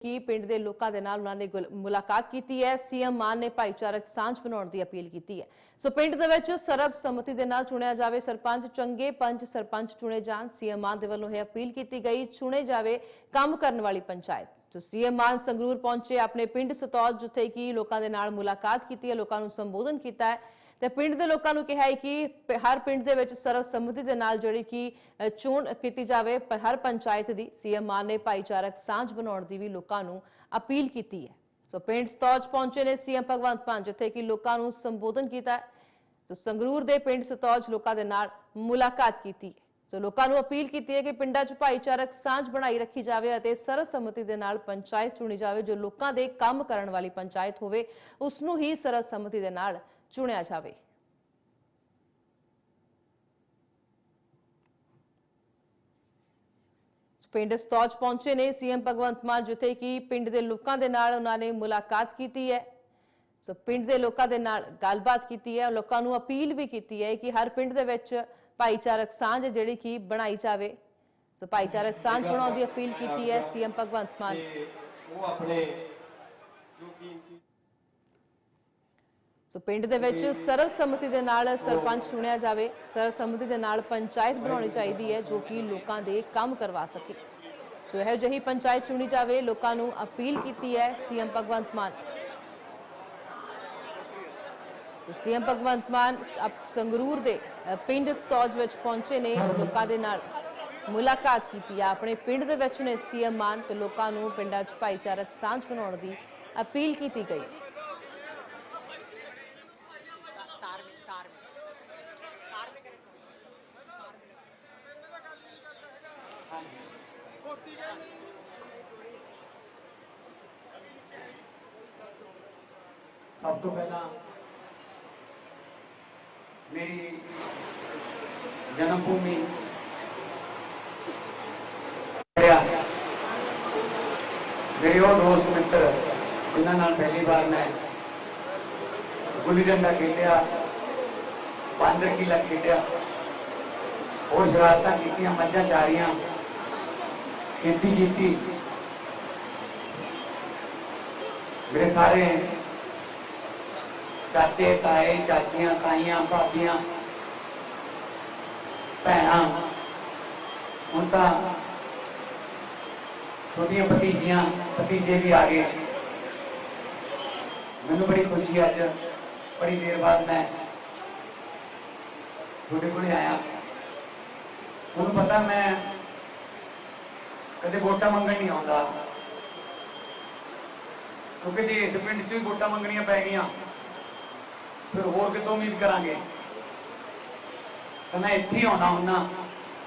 ਕਿ ਪਿੰਡ ਦੇ ਲੋਕਾਂ ਦੇ ਨਾਲ ਉਹਨਾਂ ਨੇ ਮੁਲਾਕਾਤ ਕੀਤੀ ਹੈ। ਸੀਐਮ ਮਾਨ ਨੇ ਭਾਈਚਾਰਕ ਸਾਂਝ ਬਣਾਉਣ ਦੀ ਅਪੀਲ ਕੀਤੀ ਹੈ। ਸੋ ਪਿੰਡ ਦੇ ਵਿੱਚ ਸਰਬ ਸੰਮਤੀ ਦੇ ਨਾਲ ਚੁਣਿਆ ਜਾਵੇ ਸਰਪੰਚ, ਚੰਗੇ ਪੰਜ ਸਰਪੰਚ ਚੁਣੇ ਜਾਣ। ਸੀਐਮ ਮਾਨ ਦੇ ਵੱਲੋਂ ਇਹ ਅਪੀਲ ਕੀਤੀ ਗਈ, ਚੁਣੇ ਜਾਵੇ ਕੰਮ ਕਰਨ ਵਾਲੀ ਪੰਚਾਇਤ। ਜੋ ਸੀਐਮ ਮਾਨ ਸੰਗਰੂਰ ਪਹੁੰਚੇ ਆਪਣੇ ਪਿੰਡ ਸਤੌਜ, ਜਿੱਥੇ ਕਿ ਲੋਕਾਂ ਦੇ ਨਾਲ ਮੁਲਾਕਾਤ ਕੀਤੀ ਹੈ, ਲੋਕਾਂ ਨੂੰ ਸੰਬੋਧਨ ਕੀਤਾ ਹੈ। ਤੇ ਪਿੰਡ ਦੇ ਲੋਕਾਂ ਨੂੰ ਕਿਹਾ ਹੈ ਕਿ ਹਰ ਪਿੰਡ ਦੇ ਵਿੱਚ ਸਰਵ ਸੰਮਤੀ ਦੇ ਨਾਲ ਜਿਹੜੀ ਕਿ ਚੋਣ ਕੀਤੀ ਜਾਵੇ ਹਰ ਪੰਚਾਇਤ ਦੀ ਸੀਐਮ ਮਾਨ ਨੇ ਭਾਈਚਾਰਕ ਸਾਂਝ ਬਣਾਉਣ ਦੀ ਵੀ ਲੋਕਾਂ ਨੂੰ ਅਪੀਲ ਕੀਤੀ ਹੈ। ਸੋ ਪਿੰਡ ਸਤੌਜ ਪਹੁੰਚੇ ਨੇ ਸੀਐਮ ਭਗਵੰਤ ਮਾਨ, ਜਿੱਥੇ ਕਿ ਲੋਕਾਂ ਨੂੰ ਸੰਬੋਧਨ ਕੀਤਾ ਸੋ ਸੰਗਰੂਰ ਦੇ ਪਿੰਡ ਸਤੌਜ ਲੋਕਾਂ ਦੇ ਨਾਲ ਮੁਲਾਕਾਤ ਕੀਤੀ ਹੈ। ਸੋ ਲੋਕਾਂ ਨੂੰ ਅਪੀਲ ਕੀਤੀ ਹੈ ਕਿ ਪਿੰਡਾਂ 'ਚ ਭਾਈਚਾਰਕ ਸਾਂਝ ਬਣਾਈ ਰੱਖੀ ਜਾਵੇ ਅਤੇ ਸਰਬਸੰਮਤੀ ਦੇ ਨਾਲ ਪੰਚਾਇਤ ਚੁਣੀ ਜਾਵੇ, ਜੋ ਲੋਕਾਂ ਦੇ ਕੰਮ ਕਰਨ ਵਾਲੀ ਪੰਚਾਇਤ ਹੋਵੇ ਉਸ ਨੂੰ ਹੀ ਸਰਬਸੰਮਤੀ ਦੇ ਨਾਲ ਚੁਣਿਆ ਜਾਵੇ। ਪਿੰਡ ਸਤੌਜ ਪਹੁੰਚੇ ਨੇ ਸੀਐਮ ਭਗਵੰਤ ਮਾਨ ਜਿੱਥੇ ਕਿ ਪਿੰਡ ਦੇ ਲੋਕਾਂ ਦੇ ਨਾਲ ਉਹਨਾਂ ਨੇ ਮੁਲਾਕਾਤ ਕੀਤੀ ਹੈ। ਸੋ ਪਿੰਡ ਦੇ ਲੋਕਾਂ ਦੇ ਨਾਲ ਗੱਲਬਾਤ ਕੀਤੀ ਹੈ ਲੋਕਾਂ ਨੂੰ ਅਪੀਲ ਵੀ ਕੀਤੀ ਹੈ ਕਿ ਹਰ ਪਿੰਡ ਦੇ ਵਿੱਚ ਭਾਈਚਾਰਕ ਸਾਂਝ ਜਿਹੜੀ ਕਿ ਬਣਾਈ ਜਾਵੇ। ਸੋ ਭਾਈਚਾਰਕ ਸਾਂਝ ਬਣਾਉਣ ਦੀ ਅਪੀਲ ਕੀਤੀ ਹੈ ਸੀਐਮ ਭਗਵੰਤ ਮਾਨ। ਉਹ ਆਪਣੇ ਜੋ ਕੀਮਤੀ ਸੋ ਪਿੰਡ ਦੇ ਵਿੱਚ ਸਰਵਸੰਮਤੀ ਦੇ ਨਾਲ ਸਰਪੰਚ ਚੁਣਿਆ ਜਾਵੇ ਸਰਵਸੰਮਤੀ ਦੇ ਨਾਲ ਪੰਚਾਇਤ ਬਣਾਉਣੀ ਚਾਹੀਦੀ ਹੈ ਜੋ ਕਿ ਲੋਕਾਂ ਦੇ ਕੰਮ ਕਰਵਾ ਸਕੇ। ਸੋ ਇਹੋ ਜਿਹੀ ਪੰਚਾਇਤ ਚੁਣੀ ਜਾਵੇ ਲੋਕਾਂ ਨੂੰ ਅਪੀਲ ਕੀਤੀ ਹੈ ਸੀਐਮ ਭਗਵੰਤ ਮਾਨ। ਸੀਐਮ ਭਗਵੰਤ ਮਾਨ ਸੰਗਰੂਰ ਦੇ ਪਿੰਡ ਸਤੌਜ ਵਿੱਚ ਪਹੁੰਚੇ ਨੇ ਲੋਕਾਂ ਦੇ ਨਾਲ। ਮੁਲਾਕਾਤ ਕੀਤੀ ਹੈ ਆਪਣੇ ਪਿੰਡ ਦੇ ਵਿੱਚ ਨੇ ਸੀਐਮ ਮਾਨ ਤੇ ਲੋਕਾਂ ਨੂੰ ਪਿੰਡਾਂ 'ਚ ਭਾਈਚਾਰਕ ਸਾਂਝ ਬਣਾਉਣ ਦੀ ਅਪੀਲ ਕੀਤੀ ਗਈ ਧਾਰਮਿਕ ਧਾਰਮਿਕ ਧਾਰਮਿਕ ਸਭ ਤੋਂ ਪਹਿਲਾਂ ਮੇਰੀ ਜਨਮ ਭੂਮੀ ਪੜਿਆ ਮੇਰੇ ਉਹ ਦੋਸਤ ਮਿੱਤਰ ਜਿਨ੍ਹਾਂ ਨਾਲ ਪਹਿਲੀ ਵਾਰ ਮੈਂ ਗੁੱਲੀ ਡੰਡਾ ਖੇਡਿਆ ਬਾਂਦਰ ਕੀਲਾ ਖੇਡਿਆ ਹੋਰ ਸ਼ਰਾਰਤਾਂ ਕੀਤੀਆਂ ਮੱਝਾਂ ਚਾਰੀਆਂ ਖੇਤੀ ਕੀਤੀ। ਮੇਰੇ ਸਾਰੇ ਚਾਚੇ, ਤਾਏ, ਚਾਚੀਆਂ, ਤਾਈਆਂ, ਭਾਬੀਆਂ, ਭੈਣਾਂ, ਹੁਣ ਤਾਂ ਛੋਟੀਆਂ ਭਤੀਜੀਆਂ, ਭਤੀਜੇ ਵੀ ਆ ਗਏ। ਮੈਨੂੰ ਬੜੀ ਖੁਸ਼ੀ ਅੱਜ, ਬੜੀ ਦੇਰ ਬਾਅਦ ਮੈਂ ਤੁਹਾਡੇ ਕੋਲ ਆਇਆ। ਤੁਹਾਨੂੰ ਪਤਾ ਮੈਂ ਕਦੇ ਵੋਟਾਂ ਮੰਗਣ ਨਹੀਂ ਆਉਂਦਾ। ਕਿਉਂਕਿ ਜੇ ਇਸ ਪਿੰਡ 'ਚ ਵੀ ਵੋਟਾਂ ਮੰਗਣੀਆਂ ਪੈ ਗਈਆਂ, ਫਿਰ ਹੋਰ ਕਿਤੋਂ ਉਮੀਦ ਕਰਾਂਗੇ? ਤਾਂ ਮੈਂ ਇੱਥੇ ਹੀ ਆਉਣਾ ਹੁੰਨਾ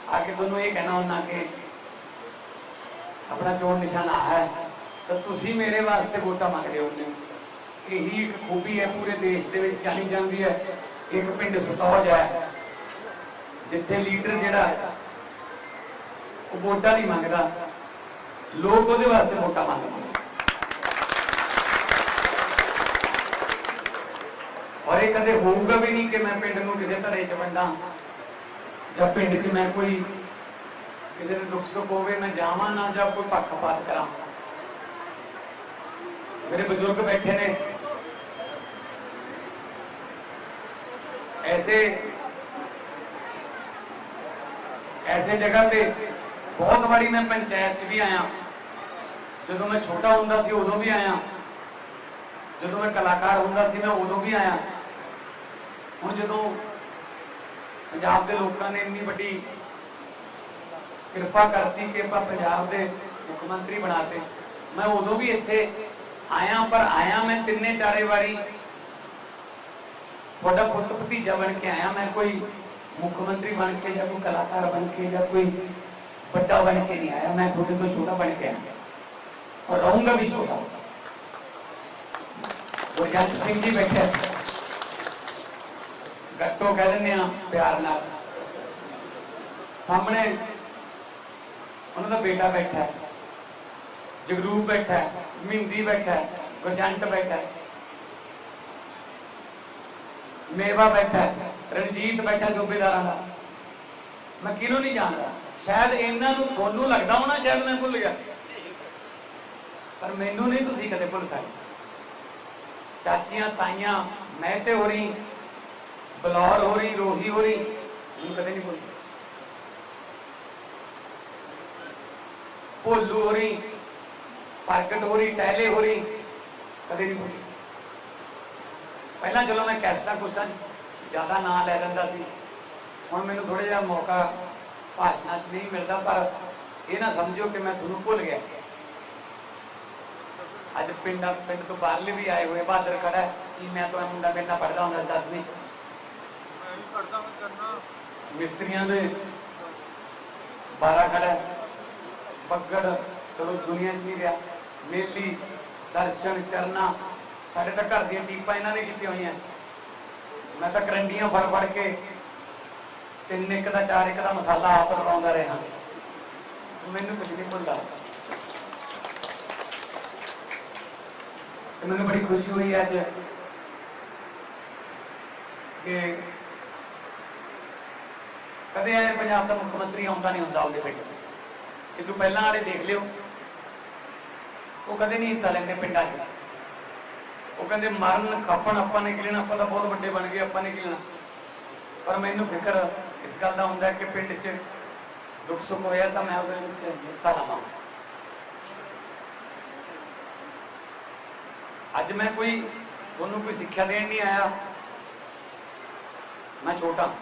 ਆ ਕੇ ਤੁਹਾਨੂੰ ਇਹ ਕਹਿਣਾ ਹੁੰਨਾ ਕਿ ਆਪਣਾ ਚੋਣ ਨਿਸ਼ਾਨ ਆ ਹੈ, ਤਾਂ ਤੁਸੀਂ ਮੇਰੇ ਵਾਸਤੇ ਵੋਟਾਂ ਮੰਗਦੇ ਹੋ ਇਹੀ ਇੱਕ ਖੂਬੀ ਹੈ ਪੂਰੇ ਦੇਸ਼ ਦੇ ਵਿੱਚ ਜਾਣੀ ਜਾਂਦੀ ਹੈ। ਇੱਕ ਪਿੰਡ ਸਤੌਜ ਹੈ, ਜਿੱਥੇ ਲੀਡਰ ਜਿਹੜਾ ਉਹ ਵੋਟਾਂ ਨਹੀਂ ਮੰਗਦਾ। ਲੋਕ ਉਹਦੇ ਵਾਸਤੇ ਵੋਟਾਂ ਮੰਗਦੇ ਨੇ। ਔਰ ਇਹ ਕਦੇ ਹੋਊਗਾ ਵੀ ਨਹੀਂ ਕਿ ਮੈਂ ਪਿੰਡ ਨੂੰ ਕਿਸੇ ਤਰ੍ਹਾਂ ਚ ਵੰਡਾਂ ਜਾਂ ਪਿੰਡ 'ਚ ਮੈਂ ਕੋਈ ਕਿਸੇ ਦੇ ਦੁੱਖ ਸੁੱਖ ਹੋਵੇ, ਮੈਂ ਜਾਵਾਂ ਨਾ ਜਾਂ ਕੋਈ ਪੱਖਪਾਤ ਕਰਾਂ। ਮੇਰੇ ਬਜ਼ੁਰਗ ਬੈਠੇ ਨੇ। ਐਸੇ ਐਸੇ ਜਗ੍ਹਾ ਤੇ ਬਹੁਤ ਵਾਰੀ ਮੈਂ ਪੰਚਾਇਤ 'ਚ ਵੀ ਆਇਆ। ਜਦੋਂ ਮੈਂ ਛੋਟਾ ਹੁੰਦਾ ਸੀ ਉਦੋਂ ਵੀ ਆਇਆ। ਜਦੋਂ ਮੈਂ ਕਲਾਕਾਰ ਹੁੰਦਾ ਸੀ ਮੈਂ ਉਦੋਂ ਵੀ ਆਇਆ। ਹੁਣ ਜਦੋਂ ਪੰਜਾਬ ਦੇ ਲੋਕਾਂ ਨੇ ਇੰਨੀ ਵੱਡੀ ਕਿਰਪਾ ਕਰਤੀ ਕਿ ਆਪਾਂ ਪੰਜਾਬ ਦੇ ਮੁੱਖ ਮੰਤਰੀ ਬਣਾਤੇ ਮੈਂ ਉਦੋਂ ਵੀ ਇੱਥੇ ਆਇਆ, ਪਰ ਆਇਆ ਮੈਂ ਤਿੰਨੇ ਚਾਰੇ ਵਾਰੀ। ਤੁਹਾਡਾ ਪੁੱਤ ਭਤੀਜਾ ਬਣ ਕੇ ਆਇਆ, ਮੈਂ ਕੋਈ ਮੁੱਖ ਮੰਤਰੀ ਬਣ ਕੇ ਜਾਂ ਕੋਈ ਕਲਾਕਾਰ ਬਣ ਕੇ ਜਾਂ ਕੋਈ ਵੱਡਾ ਬਣ ਕੇ ਨਹੀਂ ਆਇਆ, ਮੈਂ ਤੁਹਾਡੇ ਤੋਂ ਛੋਟਾ ਬਣ ਕੇ ਆਇਆ। ਔਰ ਰਹੂੰਗਾ ਵੀ ਛੋਟਾ। ਉਹ ਜੱਟ ਸਿੰਘ ਜੀ ਬੈਠੇ ਗੱਟੋ ਕਹਿ ਦਿੰਦੇ ਆ, ਪਿਆਰ ਨਾਲ। ਸਾਹਮਣੇ ਉਹਨਾਂ ਦਾ ਬੇਟਾ ਬੈਠਾ ਜਗਰੂਪ ਬੈਠਾ ਹੈ, ਮਹਿੰਦੀ ਬੈਠਾ ਗੁਰਜੰਟ ਬੈਠਾ ਮੇਵਾ ਬੈਠਾ ਰਣਜੀਤ ਬੈਠਾ ਸੂਬੇਦਾਰਾਂ ਦਾ। ਮੈਂ ਕਿਹਨੂੰ ਨਹੀਂ ਜਾਣਦਾ? ਸ਼ਾਇਦ ਇਹਨਾਂ ਨੂੰ ਤੁਹਾਨੂੰ ਲੱਗਦਾ ਹੋਣਾ, ਸ਼ਾਇਦ ਮੈਂ ਭੁੱਲ ਗਿਆ। ਪਰ ਮੈਨੂੰ ਨਹੀਂ ਤੁਸੀਂ ਕਦੇ ਭੁੱਲ ਸਕਦੇ। ਚਾਚੀਆਂ, ਤਾਈਆਂ, ਮੈਂ ਤੇ ਹੋ ਰਹੀ, ਬਲੌਰ ਹੋ ਰਹੀ, ਰੋਹੀ ਹੋ ਰਹੀ, ਮੈਨੂੰ ਕਦੇ ਨਹੀਂ ਭੁੱਲਦੇ। ਭੋਲੂ ਹੋ ਰਹੀ, ਪ੍ਰਗਟ ਹੋ ਰਹੀ, ਟਹਿਲੇ ਹੋ ਰਹੀ, ਕਦੇ ਨਹੀਂ ਭੁੱਲੀ ਪਹਿਲਾਂ ਚਲੋ ਮੈਂ ਕੈਸਟਾ ਕੁਸਟਾ ਜ਼ਿਆਦਾ ਨਾਂ ਲੈ ਲੈਂਦਾ ਸੀ। ਹੁਣ ਮੈਨੂੰ ਥੋੜਾ ਜਿਹਾ ਮੌਕਾ ਭਾਸ਼ਣਾਂ 'ਚ ਨਹੀਂ ਮਿਲਦਾ ਪਰ ਇਹ ਨਾ ਸਮਝਿਓ ਕਿ ਮੈਂ ਤੁਹਾਨੂੰ ਭੁੱਲ ਗਿਆ। ਅੱਜ ਪਿੰਡਾਂ ਪਿੰਡ ਤੋਂ ਬਾਹਰਲੇ ਵੀ ਆਏ ਹੋਏ ਬਹਾਦਰ ਖੜਾ ਕਿ ਮੈਂ ਤਾਂ ਮੁੰਡਾ ਮੇਰੇ ਨਾਲ ਪੜਦਾ ਹੁੰਦਾ 10ਵੀਂ 'ਚ। ਮਿਸਤਰੀਆਂ ਦੇ 12 ਖੜਾ ਪੱਗੜ ਚਲੋ ਦੁਨੀਆ 'ਚ ਨਹੀਂ ਰਿਹਾ। ਮੇਲੀ ਦਰਸ਼ਨ ਚਰਨਾ ਸਾਡੇ ਤਾਂ ਘਰ ਦੀਆਂ ਟੀਪਾਂ ਇਹਨਾਂ ਨੇ ਕੀਤੀਆਂ ਹੋਈਆਂ। ਮੈਂ ਤਾਂ ਕਰੰਡੀਆਂ ਫੜ ਫੜ ਕੇ ਤਿੰਨ ਇੱਕ ਦਾ ਚਾਰ ਇੱਕ ਦਾ ਮਸਾਲਾ ਆਪ ਲਗਾਉਂਦਾ ਰਿਹਾ। ਮੈਨੂੰ ਕੁਝ ਨਹੀਂ ਭੁੱਲਦਾ। ਮੈਨੂੰ ਬੜੀ ਖੁਸ਼ੀ ਹੋਈ ਅੱਜ ਕਿ ਕਦੇ ਆਏ ਪੰਜਾਬ ਦਾ ਮੁੱਖ ਮੰਤਰੀ ਆਉਂਦਾ ਨਹੀਂ ਹੁੰਦਾ ਉਹਦੇ ਪਿੰਡ। ਇਹ ਤੋਂ ਪਹਿਲਾਂ ਵਾਲੇ ਦੇਖ ਲਿਓ, ਉਹ ਕਦੇ ਨਹੀਂ ਹਿੱਸਾ ਲੈਂਦੇ ਪਿੰਡਾਂ 'ਚ। ਉਹ ਕਹਿੰਦੇ ਮਰਨ, ਖੱਪਣ, ਆਪਾਂ ਨੇ ਕੀ ਆਪਾਂ ਤਾਂ ਬਹੁਤ ਵੱਡੇ ਬਣ ਗਏ, ਆਪਾਂ ਨੇ ਕੀ ਪਰ ਮੈਨੂੰ ਫਿਕਰ ਇਸ ਗੱਲ ਦਾ ਹੁੰਦਾ ਕਿ ਪਿੰਡ 'ਚ ਦੁੱਖ ਸੁੱਖ ਹੋਇਆ ਤਾਂ ਮੈਂ ਉਹਦੇ ਵਿੱਚ ਹਿੱਸਾ ਲਵਾਂ। ਅੱਜ ਮੈਂ ਕੋਈ ਤੁਹਾਨੂੰ ਕੋਈ ਸਿੱਖਿਆ ਦੇਣ ਨਹੀਂ ਆਇਆ। ਮੈਂ ਛੋਟਾ।